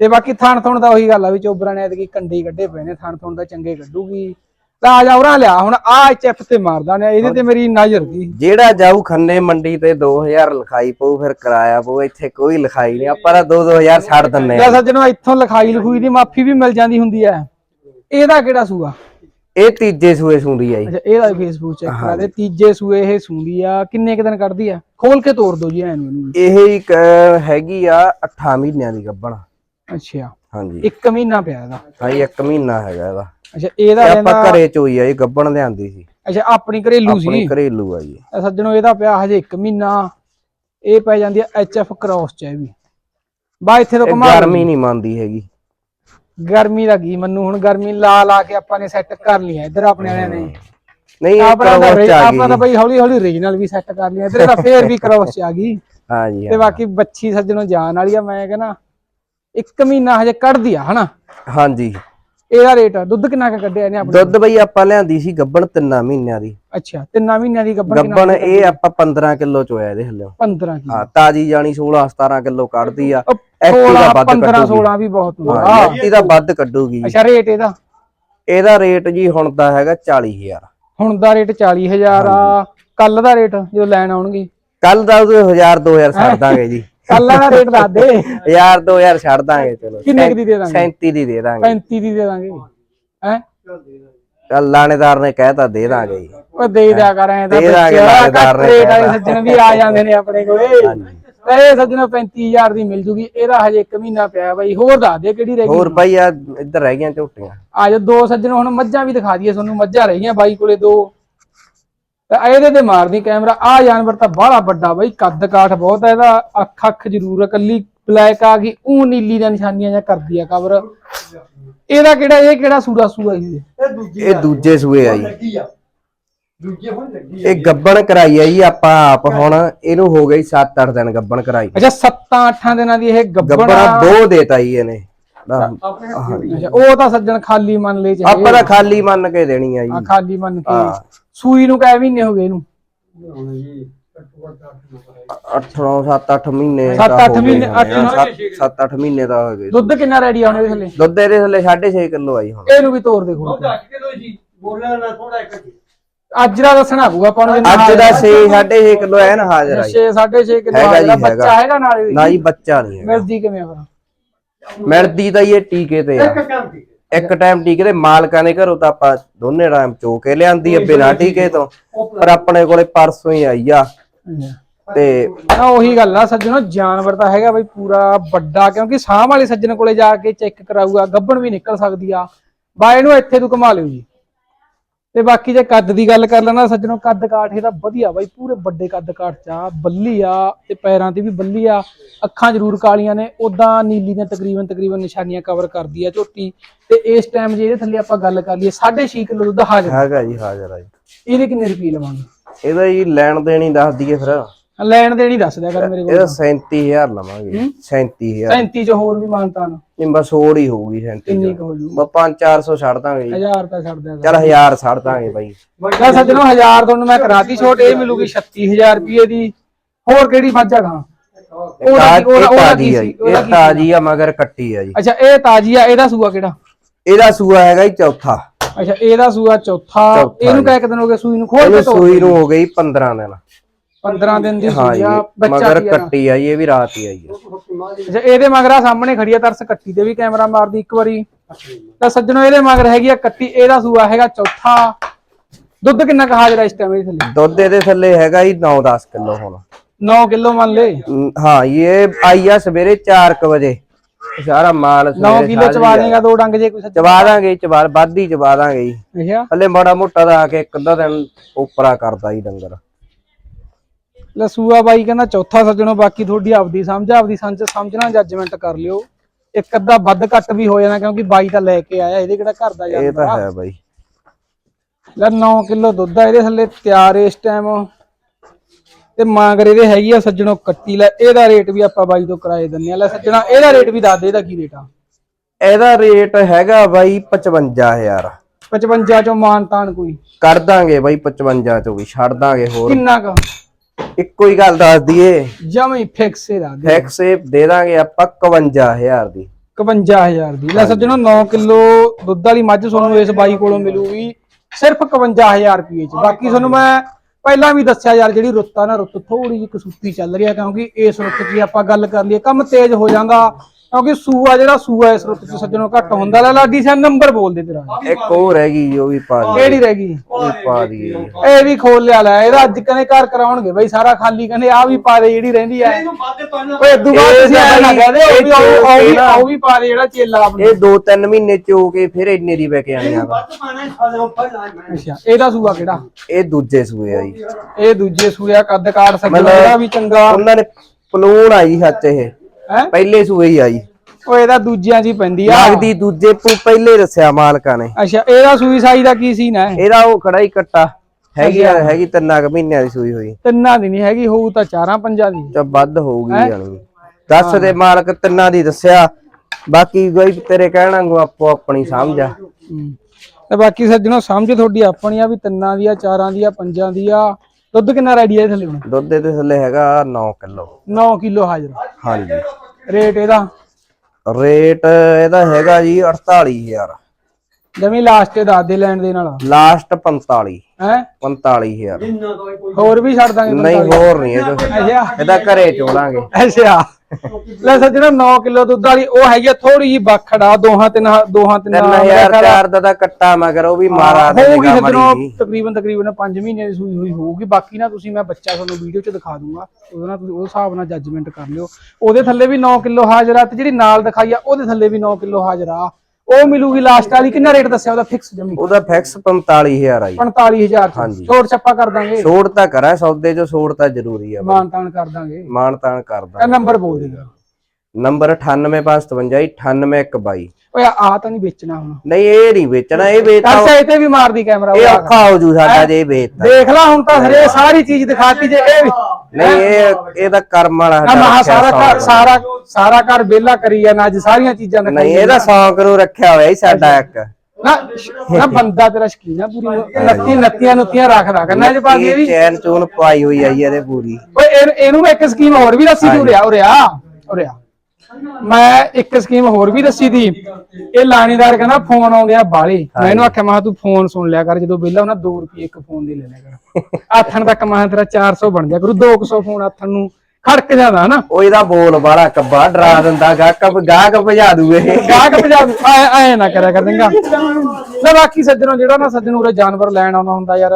ਤੇ ਬਾਕੀ ਥਣ ਥਣ ਦਾ ਉਹੀ ਗੱਲ ਆ ਵੀ ਚੋਬਰਾਂ ਨੇ ਐਤਕੀ ਕੰਡੇ ਕੱਢੇ ਪਏ ਨੇ ਥਣ ਥਣ ਦਾ ਚੰਗੇ ਕੱਢੂਗੀ। ਤਾਂ ਆ ਜਾ ਉਰਾਂ ਲਿਆ ਹੁਣ ਆ ਚੈਪ ਤੇ ਮਾਰਦਾ ਨੇ ਇਹਦੇ ਤੇ ਮੇਰੀ ਨਜ਼ਰ ਦੀ। ਜਿਹੜਾ ਜਾਊ ਖੰਨੇ ਮੰਡੀ ਤੇ 2000 ਲਿਖਾਈ ਪਊ ਫਿਰ ਕਿਰਾਇਆ ਪਊ ਇੱਥੇ ਕੋਈ ਲਿਖਾਈ ਨਹੀਂ ਆਪਾਂ ਤਾਂ 2-2000 ਛੱਡ ਦਿੰਨੇ ਆ ਸੱਜਣੋ ਇੱਥੋਂ ਲਿਖਾਈ ਲਿਖੂਈ ਦੀ ਮਾਫੀ ਵੀ ਮਿਲ ਜਾਂਦੀ ਹੁੰਦੀ ਹੈ। ਇਹਦਾ ਕਿਹੜਾ ਸੂਆ? ਇਹ ਤੀਜੇ ਸੂਏ ਸੁੰਦੀ ਆ ਜੀ। ਅੱਛਾ ਇਹਦਾ ਫੇਸਬੁੱਕ ਚੈੱਕ ਕਰਾ ਦੇ। ਤੀਜੇ ਸੂਏ ਇਹ ਸੁੰਦੀ ਆ। ਕਿੰਨੇ ਕੁ ਦਿਨ ਕੱਢਦੀ ਆ? ਖੋਲ ਕੇ ਤੋੜ ਦੋ ਜੀ ਐਨੂੰ ਇਹ ਇੱਕ ਹੈਗੀ ਆ 8 ਮਹੀਨਿਆਂ ਦੀ ਗੱਭਣ। ਅੱਛਾ। ਹਾਂਜੀ। ਇੱਕ ਮਹੀਨਾ ਪਿਆ ਇਹਦਾ। ਹਾਂਜੀ ਇੱਕ ਮਹੀਨਾ ਹੈਗਾ ਇਹਦਾ। ਅੱਛਾ ਇਹਦਾ ਆਪਾਂ ਘਰੇ ਚੋਈ ਆ ਇਹ ਗੱਭਣ ਲਿਆਂਦੀ ਸੀ। ਅੱਛਾ ਆਪਣੀ ਘਰੇਲੂ ਆਪਣੀ ਸੀ। ਘਰੇਲੂ ਆ ਜੀ। ਸੱਜਣੋ ਇਹਦਾ ਪਿਆ ਹਜੇ ਇੱਕ ਮਹੀਨਾ। ਇਹ ਪੈ ਜਾਂਦੀ ਆ ਐਚਐਫ ਕ੍ਰਾਸ ਚ ਇਹ ਵੀ। ਬਾ ਇੱਥੇ ਤੋਂ ਕਮਾ ਗਰਮੀ ਨਹੀਂ ਮੰਨਦੀ ਹੈਗੀ। ਗਰਮੀ ਦਾ ਕੀ ਮੈਨੂੰ ਹੁਣ ਗਰਮੀ ਲਾ ਲਾ ਕੇ ਆਪਾਂ ਨੇ ਸੈੱਟ ਕਰ ਲਿਆ ਇੱਧਰ ਆਪਣੇ ਵਾਲਿਆਂ ਨੇ। ਨਹੀਂ ਆਪਣਾ ਤਾਂ ਕ੍ਰੋਸ ਰੀ- ਚ ਆ ਆਪਾਂ ਤਾਂ ਗਈ। ਬਈ ਹੌਲੀ ਹੌਲੀ ਰੀਜਨਲ ਵੀ ਸੈੱਟ ਕਰ ਲਿਆ ਇੱਧਰ ਤਾਂ ਫੇਰ ਵੀ ਕ੍ਰਾਸ ਚ ਆ ਗਈ। ਹਾਂਜੀ ਤੇ ਬਾਕੀ ਬੱਚੀ ਸੱਜਣੋਂ ਜਾਣ ਵਾਲੀ ਆ ਮੈਂ ਕਹਿੰਦਾ ਇੱਕ ਮਹੀਨਾ ਹਜੇ ਕੱਢਦੀ ਆ ਹਨਾ? ਹਾਂਜੀ। ਇਹਦਾ ਰੇਟ ਦੁੱਧ ਕਿੰਨਾ ਕੁ ਕੱਢਿਆ ਇਹਨੇ ਆਪਣੇ ਦੁੱਧ ਬਈ ਆਪਾਂ ਲਿਆਂਦੀ ਸੀ ਗੱਭਣ ਤਿੰਨਾਂ ਮਹੀਨਿਆਂ ਦੀ। ਅੱਛਾ ਤਿੰਨਾਂ ਮਹੀਨਿਆਂ ਦੀ ਗੱਭਣ ਕਿੰਨਾ ਗੱਭਣ ਇਹ ਆਪਾਂ 15 ਕਿਲੋ ਚੋਇਆ ਇਹਦੇ ਹੱਲੇ 15 ਕੀ ਹਾਂ ਤਾਜੀ ਜਾਣੀ 16 17 ਕਿਲੋ ਕੱਢਦੀ ਆ। ਐਕਟੀ 16 ਦਾ ਵੱਧ 15 ਕੱਢੂਗੀ। 16 ਵੀ ਬਹੁਤ ਹੁੰਦਾ। ਹਾਂ। ਐਕਟੀ ਦਾ ਵੱਧ ਕੱਢੂਗੀ। ਅੱਛਾ ਰੇਟ ਇਹਦਾ? ਇਹਦਾ ਰੇਟ ਜੀ ਹੁਣ ਦਾ ਹੈਗਾ 40000 ਹੁਣ ਦਾ ਰੇਟ 40000 ਆ। ਕੱਲ ਦਾ ਰੇਟ ਜਦੋਂ ਲੈਣ ਆਉਣਗੇ? ਕੱਲ ਦਾ ਉਹਦੇ 1000 2000 ਛੱਡ ਦਾਂਗੇ ਜੀ। ਕੱਲ ਦਾ ਰੇਟ ਦੱਸ ਦੇ। 1000 2000 ਛੱਡ ਦਾਂਗੇ ਚਲੋ। ਕਿੰਨੇ ਕੁ ਦੀ ਦੇ ਦਾਂਗੇ? 37 ਦੀ ਦੇ ਦਾਂਗੇ। 35 ਦੀ ਦੇ ਦਾਂਗੇ ਹੈ? ਚੱਲ ਲਾਣੇਦਾਰ ਨੇ ਕਹਿਤਾ ਦੇ ਦਾਂਗੇ ਉਹ ਦੇ ਦਿਆ ਕਰ ਐ ਤਾਂ ਦੇ ਦਾਂਗੇ, ਲਾਣੇਦਾਰ ਨੇ ਰੇਟ ਵਾਲੇ। ਸੱਜਣ ਵੀ ਆ ਜਾਂਦੇ ਨੇ ਆਪਣੇ ਕੋਲੇ। ਤੇ ਇਹ ਸੱਜਣੋਂ 35000 ਦੀ ਮਿਲ ਜੂਗੀ। ਇਹਦਾ ਹਜੇ 1 ਮਹੀਨਾ ਪਿਆ ਬਾਈ। ਹੋਰ ਦੱਸ ਦੇ ਕਿਹੜੀ ਰਹਿ ਗਈ? ਹੋਰ ਬਾਈ ਆ ਇੱਧਰ ਰਹਿ ਗਈਆਂ ਝੋਟੀਆਂ। ਆ ਜਾ ਦੋ ਸੱਜਣ ਹੁਣ ਮੱਝਾਂ ਵੀ ਦਿਖਾ ਦਈਏ ਤੁਹਾਨੂੰ ਮੱਝਾਂ ਰਹਿ ਗਈਆਂ ਬਾਈ ਕੋਲੇ ਦੋ। ਇਹਦੇ ਤੇ ਮਾਰਦੀ ਕੈਮਰਾ। ਆ ਜਾਨਵਰ ਤਾਂ ਬਾਹਲਾ ਵੱਡਾ ਬਾਈ ਕੱਦ ਕਾਠ ਬਹੁਤ ਹੈ ਇਹਦਾ ਅੱਖ ਅੱਖ ਜ਼ਰੂਰ ਹੈ ਕੱਲੀ ਬਲੈਕ ਆ ਗਈ ਉਹ ਨੀਲੀ ਦੀਆਂ ਨਿਸ਼ਾਨੀਆਂ ਜਾਂ ਕਰਦੀ ਆ ਕਵਰ ਇਹਦਾ ਕਿਹੜਾ ਇਹ ਕਿਹੜਾ ਸੂਰਾ ਸੂਆ ਜੀ ਇਹ ਦੂਜੇ ਸੂਏ ਆ ਜੀ। ਇਹ ਗੱਬਣ ਕਰਾਈ ਆ ਜੀ ਆਪਾਂ ਆਪ ਹੁਣ ਇਹਨੂੰ ਹੋ ਗਈ 7-8 ਦਿਨ ਗੱਬਣ ਕਰਾਈ। ਅੱਛਾ 7-8 ਦਿਨਾਂ ਦੀ ਇਹ ਗੱਬਣਾ ਗੱਬਣਾ ਦੋ ਦੇਤਾ ਜੀ ਇਹਨੇ। ਅੱਛਾ, ਉਹ ਤਾਂ ਸੱਜਣ ਖਾਲੀ ਮੰਨ ਲੈ ਚਾਹੇ ਆਪਾਂ ਤਾਂ ਖਾਲੀ ਮੰਨ ਕੇ ਦੇਣੀ ਆ ਆ ਜੀ ਖਾਲੀ ਮੰਨ ਕੇ। ਹਾਂ। ਸੂਈ ਨੂੰ ਕੈ ਮਹੀਨੇ ਹੋ ਗਏ ਇਹਨੂੰ। 8 9 7 8 ਮਹੀਨੇ ਸੱਤ, ਤਾਂ ਅੱਠ ਹੋ ਗਏ ਮਹੀਨੇ, ਹੋਣੇ ਆ, ਅੱਠ, ਸੱਤ- ਸੱਤ 8 ਮਹੀਨੇ ਦਾ ਹੋ ਗਏ ਦੁੱਧ ਕਿੰਨਾ ਰੈਡੀ ਆਉਣੇ ਇਹਦੇ ਥੱਲੇ? ਦੁੱਧ ਇਹਦੇ ਥੱਲੇ 6.5 ਕਿਲੋ ਆਈ ਹੁਣ। ਇਹਨੂੰ ਵੀ ਤੋੜ ਦੇ ਕੋਲ ਅੱਜ ਦਾ ਦੱਸਣਾ ਪਊਗਾ ਆਪਾਂ ਨੂੰ। ਅੱਜ ਦਾ 6 6.5 ਕਿਲੋ ਐਨ ਹਾਜ਼ਰ ਆਈ 6 6.5 ਕਿਲੋ ਹੈਗਾ ਆ। ਬੱਚਾ ਹੈਗਾ। ਨਾਲੇ ਨਾ ਜੀ ਬੱਚਾ ਨਹੀਂ ਹੈਗਾ। ਮਿਲਦੀ ਕਿਵੇਂ ਆ ਫਿਰ? ਮਿਲਦੀ ਤਾਂ ਇਹ ਟੀਕੇ ਤੇ ਆ। ਇੱਕ ਟਾਈਮ ਟੀਕੇ। ਤੇ ਮਾਲਕਾਂ ਦੇ ਘਰੋਂ ਤਾਂ ਆਪਾਂ ਦੋਨੇ ਟਾਈਮ ਚੋ ਕੇ ਲਿਆਂਦੀ ਆ ਬਿਨਾਂ ਟੀਕੇ ਤੋਂ। ਪਰ ਆਪਣੇ ਕੋਲੇ ਪਰਸੋਂ ਹੀ ਆਈ ਆ। ਤੇ ਆ ਉਹੀ ਗੱਲ ਆ ਸੱਜਣੋ ਜਾਨਵਰ ਤਾਂ ਹੈਗਾ ਬਈ ਪੂਰਾ ਵੱਡਾ ਕਿਉਂਕਿ ਸਾਹ ਵਾਲੇ ਸੱਜਣ ਕੋਲੇ ਜਾ ਕੇ ਚੈੱਕ ਕਰਾਊਗਾ ਗੱਭਣ ਵੀ ਨਿਕਲ ਸਕਦੀ ਆ। ਬਾ ਇਹਨੂੰ ਇੱਥੇ ਤੂੰ ਘੁਮਾ ਲਿਓ ਜੀ। ਤੇ ਬਾਕੀ ਜੇ ਕੱਦ ਦੀ ਗੱਲ ਕਰ ਲੈਣਾ ਸੱਜਣੋ ਕੱਦ ਕਾਠ ਇਹਦਾ ਵਧੀਆ ਬਾਈ ਪੂਰੇ ਵੱਡੇ ਕੱਦ ਕਾਠ ਚ ਆ ਬੱਲੀ ਆ ਤੇ ਪੈਰਾਂ ਤੇ ਵੀ ਬੱਲੀ ਆ ਅੱਖਾਂ ਜ਼ਰੂਰ ਕਾਲੀਆਂ ਨੇ ਉਦਾਂ ਨੀਲੀ ਦੀਆਂ ਤਕਰੀਬਨ ਤਕਰੀਬਨ ਨਿਸ਼ਾਨੀਆਂ ਕਵਰ ਕਰਦੀ ਆ ਝੋਟੀ ਤੇ ਇਸ ਟਾਈਮ ਜੇ ਇਹਦੇ ਥੱਲੇ ਆਪਾਂ ਗੱਲ ਕਰ ਲਈਏ 6.5 ਕਿਲੋ ਦੁੱਧ ਹਾਜ਼ਰ ਹੈਗਾ ਜੀ ਹਾਜ਼ਰ ਆ ਜੀ। ਇਹਦੇ ਕਿੰਨੇ ਰੁਪਏ ਲਵਾਂਗੇ? ਇਹਦਾ ਜੀ ਲੈਣ ਦੇਣ ਦੱਸ ਦਈਏ ਫਿਰ। ਲੈਣ ਦੇਣ ਹੀ ਦੱਸ ਦਿਆ ਕਰ ਮੇਰੇ ਕੋਲ ਇਹਦਾ 37000 ਲਵਾਂਗੇ। 37000 37 ਚ ਹੋਰ ਵੀ ਮਾਨਤਾਨ ਨਹੀਂ ਬਸ ਹੋਰ ਹੀ ਹੋਊਗੀ 37 ਕਿੰਨੀ ਕੁ ਹੋ ਜੂ ਬਸ 5-400 ਛੱਡ ਦਾਂਗੇ ਜੀ। 1000 ਰੁਪਏ ਛੱਡ ਦਿਆ ਚੱਲ 1000 ਛੱਡ ਦਾਂਗੇ ਬਾਈ। ਕਰ ਸੱਜਣੋ 1000 ਤੁਹਾਨੂੰ ਮੈਂ ਕਰਾਤੀ ਛੋਟ ਇਹ ਮਿਲੂਗੀ 36000 ਰੁਪਏ ਦੀ। ਹੋਰ ਕਿਹੜੀ ਉਹਦਾ ਕੀ- ਉਹਦਾ- ਇਹ ਤਾਜੀ ਆ ਸੀ? ਜੀ। ਉਹਦਾ ਇਹ ਕੀ ਤਾਜੀ ਆ ਮਗਰ ਕੱਟੀ ਆ ਜੀ। ਅੱਛਾ ਇਹ ਤਾਜੀ ਆ ਇਹਦਾ ਸੂਆ ਕਿਹੜਾ? ਇਹਦਾ ਸੂਆ ਹੈਗਾ ਜੀ ਚੌਥਾ। ਅੱਛਾ ਇਹਦਾ ਸੂਆ ਚੌਥਾ। ਚੌਥਾ ਇਹਨੂੰ ਜੀ। ਕਹਿ ਦਿਨ ਹੋ ਗਏ ਸੂਈ ਨੂੰ ਖੋਲ ਇਹਨੂੰ ਕੇ ਤੋੜ ਸੂਈ ਨੂੰ ਹੋ ਗਈ 15 ਦਿਨ। 15 ਦਿਨ ਦੀ ਹਾਂ ਜੀ ਆ ਬੱਚਾ ਮਗਰ ਕੀ ਕੱਟੀ ਆ ਜੀ ਇਹ ਵੀ ਰਾਤ ਹੀ ਆਈ ਅੱਛਾ ਇਹਦੇ ਮਗਰ ਆ ਸਾਹਮਣੇ ਖੜੀ ਆ ਤਰਸ ਕੱਟੀ ਤੇ ਵੀ ਕੈਮਰਾ ਮਾਰਦੀ ਇੱਕ ਵਾਰੀ। ਤਾਂ ਸੱਜਣੋ ਇਹਦੇ ਮਗਰ ਹੈਗੀ ਆ ਕੱਟੀ ਇਹਦਾ ਸੂਆ ਹੈਗਾ ਚੌਥਾ। ਦੁੱਧ ਕਿੰਨਾ ਕੁ ਹਾਜ਼ਰ ਆ ਇਸ ਟਾਈਮ ਇਹਦੇ ਥੱਲੇ? ਦੁੱਧ ਇਹਦੇ ਥੱਲੇ ਹੈਗਾ ਜੀ 9-10 ਕਿਲੋ ਹੁਣ। 9 ਕਿਲੋ ਮੰਨ ਲੈ ਅਮ, ਹਾਂ ਇਹ ਆਈ ਆ ਸਵੇਰੇ 4:00 ਵਜੇ। ਸਾਰਾ ਮਾਲ 9 ਸਵੇਰੇ ਕਿਲੋ ਚਵਾ ਹੀ। ਦੇਗਾ ਦੋ ਡੰਗ ਜੇ ਕੋਈ ਸੱਜਣ। ਚਵਾ ਦਾਂਗੇ ਚਵਾ ਵਾਧੀ ਚਵਾ ਦਾਂਗੇ ਜੀ। ਅੱਛਾ। ਹਲੇ ਮਾੜਾ ਮੋਟਾ ਦਾ ਆ ਕੇ ਇੱਕ ਅੱਧਾ ਦਿਨ ਉਪਰਾ ਕਰਦਾ ਜੀ ਡੰਗਰ। ਲਸੂਆ ਬਾਈ ਕਹਿੰਦਾ ਚੌਥਾ ਸੱਜਣੋ ਬਾਕੀ ਤੁਹਾਡੀ ਆਪਦੀ ਸਮਝ ਆਪਦੀ ਸਮਝ ਸਮਝਣਾ ਜੱਜਮੈਂਟ ਕਰ ਲਿਓ। ਇੱਕ ਅੱਧਾ ਵੱਧ ਘੱਟ ਵੀ ਹੋ ਜਾਣਾ ਕਿਉਂਕਿ ਬਾਈ ਤਾਂ ਲੈ ਕੇ ਆਇਆ ਇਹਦੇ ਕਿਹੜਾ ਘਰ ਦਾ ਇਹ ਜਾਨਵਰ ਤਾਂ ਹੈ ਬਾਈ। ਲੈ 9 ਕਿਲੋ ਦੁੱਧ ਆ ਇਹਦੇ ਥੱਲੇ ਤਿਆਰ ਇਸ ਟਾਈਮ ਤੇ ਮਾਂਗਰ ਇਹਦੇ ਹੈਗੀ ਆ ਸੱਜਣੋ ਕੱਟੀ ਲੈ ਇਹਦਾ ਰੇਟ ਵੀ ਆਪਾਂ ਬਾਈ ਤੋਂ ਕਰਾਏ ਦਿੰਨੇ ਆ। ਲੈ ਸੱਜਣਾ ਇਹਦਾ ਰੇਟ ਵੀ ਦੱਸ ਦੇ ਇਹਦਾ ਕੀ ਰੇਟ ਆ? ਇਹਦਾ ਰੇਟ ਹੈਗਾ ਬਾਈ 55000 55 ਚੋਂ ਮਾਨ ਤਾਨ ਕੋਈ। ਕਰ ਦਾਂਗੇ ਬਾਈ 55 ਚੋਂ ਵੀ ਛੱਡ ਦਾਂਗੇ ਹੋਰ। ਕਿੰਨਾ ਕ? ਇੱਕੋ ਹੀ ਗੱਲ ਦੱਸ ਦਈਏ। ਜਮੀ ਫਿਕਸ ਇਹਦਾ ਦੇ ਫੈਕਸ ਦੇ ਦਾਂਗੇ ਆਪਾਂ 51000 ਦੀ। 51000 ਦੀ। ਲੈ ਸੱਜਣੋ 9 ਕਿਲੋ ਦੁੱਧ ਵਾਲੀ ਮੱਝ ਤੁਹਾਨੂੰ ਇਸ ਬਾਈ ਕੋਲੋਂ ਮਿਲੂਗੀ। ਸਿਰਫ 51000 ਰੁਪਏ ਚ। ਬਾਕੀ ਤੁਹਾਨੂੰ ਮੈਂ ਪਹਿਲਾਂ ਵੀ ਦੱਸਿਆ ਯਾਰ ਜਿਹੜੀ ਰੁੱਤ ਆ ਨਾ ਰੁੱਤ ਥੋੜੀ ਜਿਹੀ ਕਸੂਤੀ ਚੱਲ ਰਹੀ ਆ ਕਿਉਂਕਿ ਇਸ ਰੁੱਤ ਹੀ ਆਪਾਂ ਗੱਲ ਕਰ ਲਈਏ ਕੰਮ ਤੇਜ਼ ਹੋ ਜਾਂਦਾ ਕਿਉਂਕਿ ਸੂਆ ਜਿਹੜਾ ਸੂਆ ਇਸ ਰੁੱਤ 'ਚ ਸੱਜਣੋ ਘੱਟ ਹੁੰਦਾ ਲੈ ਲਾਡੀ ਸਾ ਨੰਬਰ ਬੋਲ ਦੇ ਤੇਰਾ। ਇੱਕ ਹੋਰ ਹੈਗੀ ਉਹ ਵੀ ਪਾ ਦਈਏ। ਕਿਹੜੀ ਰਹਿ ਗਈ? ਪਾ ਦਈਏ। ਇਹ ਵੀ ਖੋਲ ਲਿਆ ਲੈ ਇਹਦਾ ਅੱਜ ਕਨੇ ਘਰ ਕਰਾਉਣਗੇ ਬਈ ਸਾਰਾ ਖਾਲੀ ਕਹਿੰਦੇ ਆ ਵੀ ਪਾ ਦੇ ਜਿਹੜੀ ਰਹਿੰਦੀ ਆ। ਓਏ ਇਦੋਂ ਬਾਅਦ ਤੁਸੀਂ ਐ ਨਾ ਤਾਂ ਕਹਦੇ ਉਹ ਵੀ ਉਹ- ਵੀ ਉਹ ਵੀ ਪਾ ਦੇ ਜਿਹੜਾ ਚੇਲਾ ਆਪਣਾ। ਇਹ 2-3 ਮਹੀਨੇ ਚੋ ਕੇ ਫਿਰ ਇੰਨੇ ਦੀ ਵਿਕ ਜਾਣੀਆਂ ਵਾ। ਅੱਛਾ ਇਹਦਾ ਸੂਆ ਕਿਹੜਾ? ਇਹ ਦੂਜੇ ਸੂਏ ਆ ਜੀ। ਇਹ ਦੂਜੇ ਸੂਆ ਕੱਦ ਕਾਰ ਸੱਜਣਾ ਮਤਲਬ- ਇਹਦਾ ਵੀ ਚੰਗਾ। ਉਹਨਾਂ ਨੇ ਪਲੂਣ ਆਈ ਸੱਚ ਇਹ। ਹੈ? ਪਹਿਲੇ ਸੂਏ ਹੀ ਆਈ ਉਹ ਇਹਦਾ ਦੂਜਿਆਂ 'ਚ ਹੀ ਪੈਂਦੀ ਆ। ਲੱਗਦੀ ਦੂਜੇ ਪੂ ਪਹਿਲੇ ਦੱਸਿਆ ਮਾਲਕਾਂ ਨੇ। ਅੱਛਾ ਇਹਦਾ ਸੂਈ ਸਾਈ ਦਾ ਕੀ ਸੀਨ ਹੈ ਇਹਦਾ ਉਹ ਖੜਾ ਹੀ ਕੱਟਾ। ਹੈਗੀ ਆ ਹੈਗੀ ਤਿੰਨਾਂ ਕੁ ਮਹੀਨਿਆਂ ਦੀ ਸੂਈ ਹੋਈ। ਤਿੰਨਾਂ ਦੀ ਨਹੀਂ ਹੈਗੀ ਹੋਊ ਤਾਂ ਚਾਰਾਂ ਪੰਜਾਂ ਦੀ। ਚ ਵੱਧ ਹੋਊਗੀ ਜਾਣੀ। ਦੱਸ ਦੇ ਮਾਲਕ ਤਿੰਨਾਂ ਦੀ ਦੱਸਿਆ। ਬਾਕੀ ਕੋਈ ਤੇਰੇ ਕਹਿਣਾ ਨੂੰ ਆਪੋ ਆਪਣੀ ਸਮਝ ਆ। ਤੇ ਬਾਕੀ ਸੱਜਣੋ ਸਮਝ ਤੁਹਾਡੀ ਆਪਣੀ ਆ ਵੀ ਤਿੰਨਾਂ ਦੀ ਆ ਚਾਰਾਂ ਦੀ ਆ ਪੰਜਾਂ ਦੀ ਆ। ਦੁੱਧ ਕਿੰਨਾ ਰੈਡੀ ਇਹ ਥੱਲੇ ਹੁਣ? ਦੁੱਧ ਦੇ ਥੱਲੇ ਹੈਗਾ 9 ਕਿਲੋ। 9 ਕਿਲੋ ਹਾਜ਼ਰ। ਹਾਂਜੀ। ਰੇਟ ਇਹਦਾ? ਰੇਟ ਇਹਦਾ ਹੈਗਾ ਜੀ 48000 ਜਮੀ ਲਾਸਟ ਤੇ ਦੱਸ ਦੇ ਲੈਣ ਦੇ ਨਾਲ ਲਾਸਟ 45 ਹੈ? 45000 ਹੋਰ ਵੀ ਛੱਡ ਦਾਂਗੇ ਨਹੀਂ ਹੋਰ ਨਹੀਂ ਇਹ। ਅੱਛਾ। ਇਹਦਾ ਘਰੇ ਚੋਲਾਂਗੇ। ਅੱਛਾ। ਲੈ ਸੱਜਣਾ 9 ਕਿਲੋ ਦੁੱਧ ਵਾਲੀ ਉਹ ਹੈਗੀ ਆ ਥੋੜੀ ਜੀ ਬਾਖੜਾ ਦੋਹਾਂ ਤਿੰਨਾਂ ਦੋਹਾਂ ਤਿੰਨਾਂ 3000 ਦਾ ਤਾਂ ਕੱਟਾ ਮਗਰ ਉਹ ਵੀ ਮਾਰਾ ਦੇ ਹੋਊਗੀ ਸੱਜਣੋ ਤਕਰੀਬਨ ਤਕਰੀਬਨ 5 ਮਹੀਨੇ ਦੀ ਸੂਈ ਹੋਈ ਹੋਊਗੀ। ਬਾਕੀ ਨਾ ਤੁਸੀਂ ਮੈਂ ਬੱਚਾ ਤੁਹਾਨੂੰ ਵੀਡੀਓ 'ਚ ਦਿਖਾ ਦੂੰਗਾ। ਉਹਦੇ ਨਾਲ ਤੁਸੀਂ ਉਸ ਹਿਸਾਬ ਨਾਲ ਜੱਜਮੈਂਟ ਕਰ ਲਿਓ। ਉਹਦੇ ਥੱਲੇ ਵੀ 9 ਕਿਲੋ ਹਾਜ਼ਰਾ ਤੇ ਜਿਹੜੀ ਨਾਲ ਦਿਖਾਈ ਆ ਉਹਦੇ ਥੱਲੇ ਵੀ 9 ਕਿਲੋ ਹਾਜ਼ਰਾ। ਉਹ ਮਿਲੂਗੀ ਲਾਸਟ ਵਾਲੀ ਕਿੰਨਾ ਰੇਟ ਦੱਸਿਆ ਉਹਦਾ ਫਿਕਸ ਜਮੀ? ਉਹਦਾ ਫਿਕਸ 45000 ਆਈ 45000 ਚ। ਛੋਟ ਛੱਪਾ ਕਰ ਦਾਂਗੇ। ਛੋੜ ਤਾਂ ਕਰਾਂ ਸੌਦੇ ਚੋਂ ਛੋੜ ਤਾਂ ਜ਼ਰੂਰੀ ਆ ਮਾਨ ਤਾਨ ਕਰ ਦਾਂਗੇ। ਮਾਣ ਤਾਣ ਕਰਦਾ ਇਹ ਨੰਬਰ ਬੋਲ ਦੇਗਾ ਨੰਬਰ 98557 98122 ਓਏ ਆ ਤਾਂ ਨਹੀਂ ਵੇਚਣਾ ਹੁਣ। ਨਹੀਂ ਇਹ ਨਹੀਂ ਵੇਚਣਾ ਇਹ ਵੇਚਦਾ ਦੱਸ ਇਹ ਤੇ ਵੀ ਮਾਰਦੀ ਕੈਮਰਾ ਇਹ ਔਖਾ ਹੋ ਜੂ ਸਾਡਾ ਜੇ ਵੇਚਦਾ ਦੇਖ ਲੈ ਹੁਣ ਤਾਂ ਹਰੇ ਸਾਰੀ ਚੀਜ਼ ਦਿਖਾਤੀ ਜੇ ਇਹ ਵੀ। ਨਹੀਂ ਇਹ ਇਹਦਾ ਕਰਮ ਵਾਲਾ ਸਾਡਾ ਸਾਰਾ। ਘਰ ਸਾਰਾ ਸਾਰਾ ਘਰ ਵਿਹਲਾ ਕਰੀ ਜਾਂਦਾ ਅੱਜ ਸਾਰੀਆਂ ਚੀਜ਼ਾਂ ਦਿਖਾਈ ਨਹੀਂ ਇਹਦਾ ਸ਼ੌਂਕ ਨੂੰ ਰੱਖਿਆ ਹੋਇਆ ਹੀ ਸਾਡਾ ਇੱਕ। ਨਾ ਨਾ ਬੰਦਾ ਤੇਰਾ ਸ਼ਕੀਨ ਆ ਪੂਰੀ ਨੱਤੀ ਨੱਤੀਆਂ ਨੁੱਤੀਆਂ ਰੱਖਦਾ ਕਰਨਾ ਜੇ ਪਾ ਕੇ ਇਹ ਵੀ। ਚੈਨ ਚੂਨ ਪਵਾਈ ਹੋਈ ਆਈ ਇਹਦੇ ਪੂਰੀ। ਓਏ ਇਹਨੂੰ- ਇੱਕ ਸਕੀਮ ਹੋਰ ਵੀ ਦੱਸੀ ਤੂੰ ਰਿਆ ਉਰਿਆ ਉਰਿਆ ਮੈਂ ਇੱਕ ਸਕੀਮ ਹੋਰ ਵੀ ਦੱਸੀ ਦੀ ਇਹ ਲਾਣੀਦਾਰ ਕਹਿੰਦਾ ਫੋਨ ਆਉਂਦੇ ਆ ਬਾਲੇ ਮੈਂ ਇਹਨੂੰ ਆਖਿਆ ਮੈਂ ਤੂੰ ਫੋਨ ਸੁਣ ਲਿਆ ਕਰ ਜਦੋਂ ਵਿਹਲਾ ਉਹਨਾਂ 2 ਰੁਪਏ ਇੱਕ ਫੋਨ ਦੇ ਲੈ ਲਿਆ ਕਰ। ਆਥਣ ਤੱਕ ਮੈਂ ਤੇਰਾ 400 ਬਣ ਜਾ ਕਰੂ 200 ਫੋਨ ਆਥਣ ਨੂੰ ਖੜਕ ਜਾਂਦਾ ਹਨਾ? ਉਹ ਇਹਦਾ ਬੋਲ ਵਾਲਾ ਕੱਬਾ ਡਰਾ ਦਿੰਦਾ ਗਾਹਕ ਗਾਹਕ ਭਜਾ ਦੂ ਇਹ ਗਾਹਕ ਪੰਜਾਬ ਐ ਐ ਨਾ ਕਰਿਆ ਕਰ ਦੇਂਗਾ ਨਾ ਬਾਕੀ ਸੱਜਣੋ ਜਿਹੜਾ ਨਾ ਸੱਜਣ ਉਰੇ ਜਾਨਵਰ ਲੈਣ ਆਉਂਦਾ ਹੁੰਦਾ ਯਾਰ।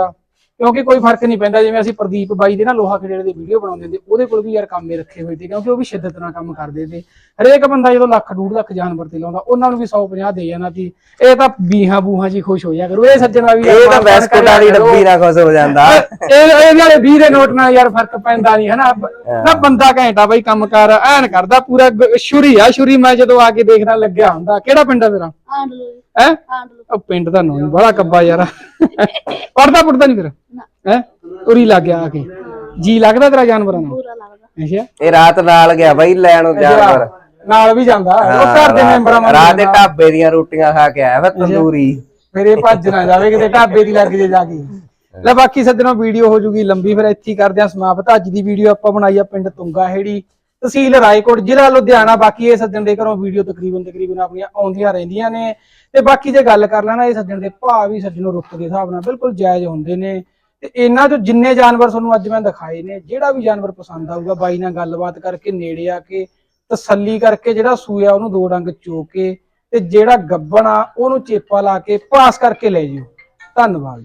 ਕਿਉਂਕਿ ਕੋਈ ਫ਼ਰਕ ਨਹੀਂ ਪੈਂਦਾ ਜਿਵੇਂ ਅਸੀਂ ਪ੍ਰਦੀਪ ਬਾਈ ਦੇ ਨਾ ਲੋਹਾ ਖੇੜੇ ਦੇ ਵੀਡੀਓ ਬਣਾਉਂਦੇ ਹੁੰਦੇ ਉਹਦੇ ਕੋਲ ਵੀ ਯਾਰ ਕੰਮੇ ਰੱਖੇ ਹੋਏ ਤੇ ਕਿਉਂਕਿ ਉਹ ਵੀ ਸ਼ਿੱਦਤ ਨਾਲ ਕੰਮ ਕਰਦੇ ਤੇ। ਹਰੇਕ ਬੰਦਾ ਜਦੋਂ ਲੱਖ ਡੂਢ ਲੱਖ ਜਾਨਵਰ ਤੇ ਲਾਉਂਦਾ ਉਹਨਾਂ ਨੂੰ ਵੀ 150 ਦੇ ਜਾਣਾ ਸੀ ਇਹ ਤਾਂ ਬੀਹਾਂ ਬੂਹਾਂ ਜੀ ਖੁਸ਼ ਹੋ ਜਾ ਕਰੂ ਇਹ ਸੱਜਣ ਦਾ ਵੀ ਇਹ ਤਾਂ ਬਿਸਕੁਟ ਵਾਲੀ। ਡੱਬੀ ਨਾਲ ਖੁਸ਼ ਹੋ ਜਾਂਦਾ। ਇਹ ਇਹ ਨਾਲੇ 20 ਦੇ ਨੋਟ ਨਾਲ ਯਾਰ ਫ਼ਰਕ ਪੈਂਦਾ ਨਹੀਂ ਹਨਾ? ਨਾ ਬੰਦਾ ਘੈਂਟਾ ਬਈ ਕੰਮ ਕਰ ਐਨ ਕਰਦਾ ਪੂਰਾ ਸ਼ੁਰੀ ਆ ਸ਼ੁਰੀ ਮੈਂ ਜਦੋਂ ਆ ਕੇ ਦੇਖਣਾ ਲੱਗਿਆ ਹੁੰਦਾ। ਕਿਹੜਾ ਪਿੰਡ ਆ ਤੇਰਾ? ਹੈ? ਉਹ ਪਿੰਡ ਦਾ ਨਾਂ ਬੜਾ ਕੱਬਾ ਯਾਰ। ਪੜਦਾ ਪੜਦਾ ਨਹੀਂ ਫਿਰ? ਹੈ? ਉਰੀ ਲੱਗ ਗਿਆ ਆ ਕੇ। ਜੀ ਲੱਗਦਾ ਤੇਰਾ ਜਾਨਵਰਾਂ ਨਾਲ? ਪੂਰਾ ਲੱਗਦਾ। ਅੱਛਾ। ਇਹ ਰਾਤ ਨਾਲ ਗਿਆ ਬਾਈ ਲੈਣ ਨੂੰ ਜਾਨਵਰ। ਨਾਲ ਵੀ ਜਾਂਦਾ। ਉਹ ਘਰ ਦੇ ਮੈਂਬਰਾਂ ਵਾਂਗੂ ਰਾਤ ਦੇ ਢਾਬੇ ਦੀਆਂ ਰੋਟੀਆਂ ਖਾ ਕੇ ਆਇਆ ਵਾ ਤੰਦੂਰੀ। ਫਿਰ ਇਹ ਭੱਜ ਨਾ ਜਾਵੇ ਕਿਤੇ ਢਾਬੇ ਦੀ ਲੱਗ ਜੇ ਜਾ ਕੇ। ਲੈ ਬਾਕੀ ਸੱਜਣੋ ਵੀਡੀਓ ਹੋ ਜੂਗੀ ਲੰਬੀ ਫਿਰ ਇੱਥੇ ਹੀ ਕਰਦੇ ਆ ਸਮਾਪਤ। ਅੱਜ ਦੀ ਵੀਡੀਓ ਆਪਾਂ ਬਣਾਈ ਆ ਪਿੰਡ ਤੁੰਗਾ ਹੇੜੀ। ਤਹਿਸੀਲ ਰਾਏਕੋਟ, ਜ਼ਿਲ੍ਹਾ ਲੁਧਿਆਣਾ, ਬਾਕੀ ਇਹ ਸੱਜਣ ਦੇ ਘਰੋਂ ਵੀਡੀਓ ਤਕਰੀਬਨ ਤਕਰੀਬਨ ਆਪਣੀਆਂ ਆਉਂਦੀਆਂ ਰਹਿੰਦੀਆਂ ਨੇ। ਤੇ ਬਾਕੀ ਜੇ ਗੱਲ ਕਰ ਲੈਣਾ, ਇਹ ਸੱਜਣ ਦੇ ਭਾਅ ਵੀ ਸੱਜਣੋ ਰੁੱਤ ਦੇ ਹਿਸਾਬ ਨਾਲ ਬਿਲਕੁਲ ਜਾਇਜ਼ ਹੁੰਦੇ ਨੇ। ਤੇ ਇਹਨਾਂ ਚੋਂ ਜਿੰਨੇ ਜਾਨਵਰ ਤੁਹਾਨੂੰ ਅੱਜ ਮੈਂ ਦਿਖਾਏ ਨੇ, ਜਿਹੜਾ ਵੀ ਜਾਨਵਰ ਪਸੰਦ ਆਊਗਾ, ਬਾਈ ਨਾਲ ਗੱਲਬਾਤ ਕਰਕੇ ਨੇੜੇ ਆ ਕੇ, ਤਸੱਲੀ ਕਰਕੇ ਜਿਹੜਾ ਸੂਆ ਉਹਨੂੰ ਦੋ ਡੰਗ ਚੋ ਕੇ, ਤੇ ਜਿਹੜਾ ਗੱਬਣ ਆ, ਉਹਨੂੰ ਚੇਪਾ ਲਾ ਕੇ ਪਾਸ ਕਰਕੇ ਲੈ ਜਿਓ। ਧੰਨਵਾਦ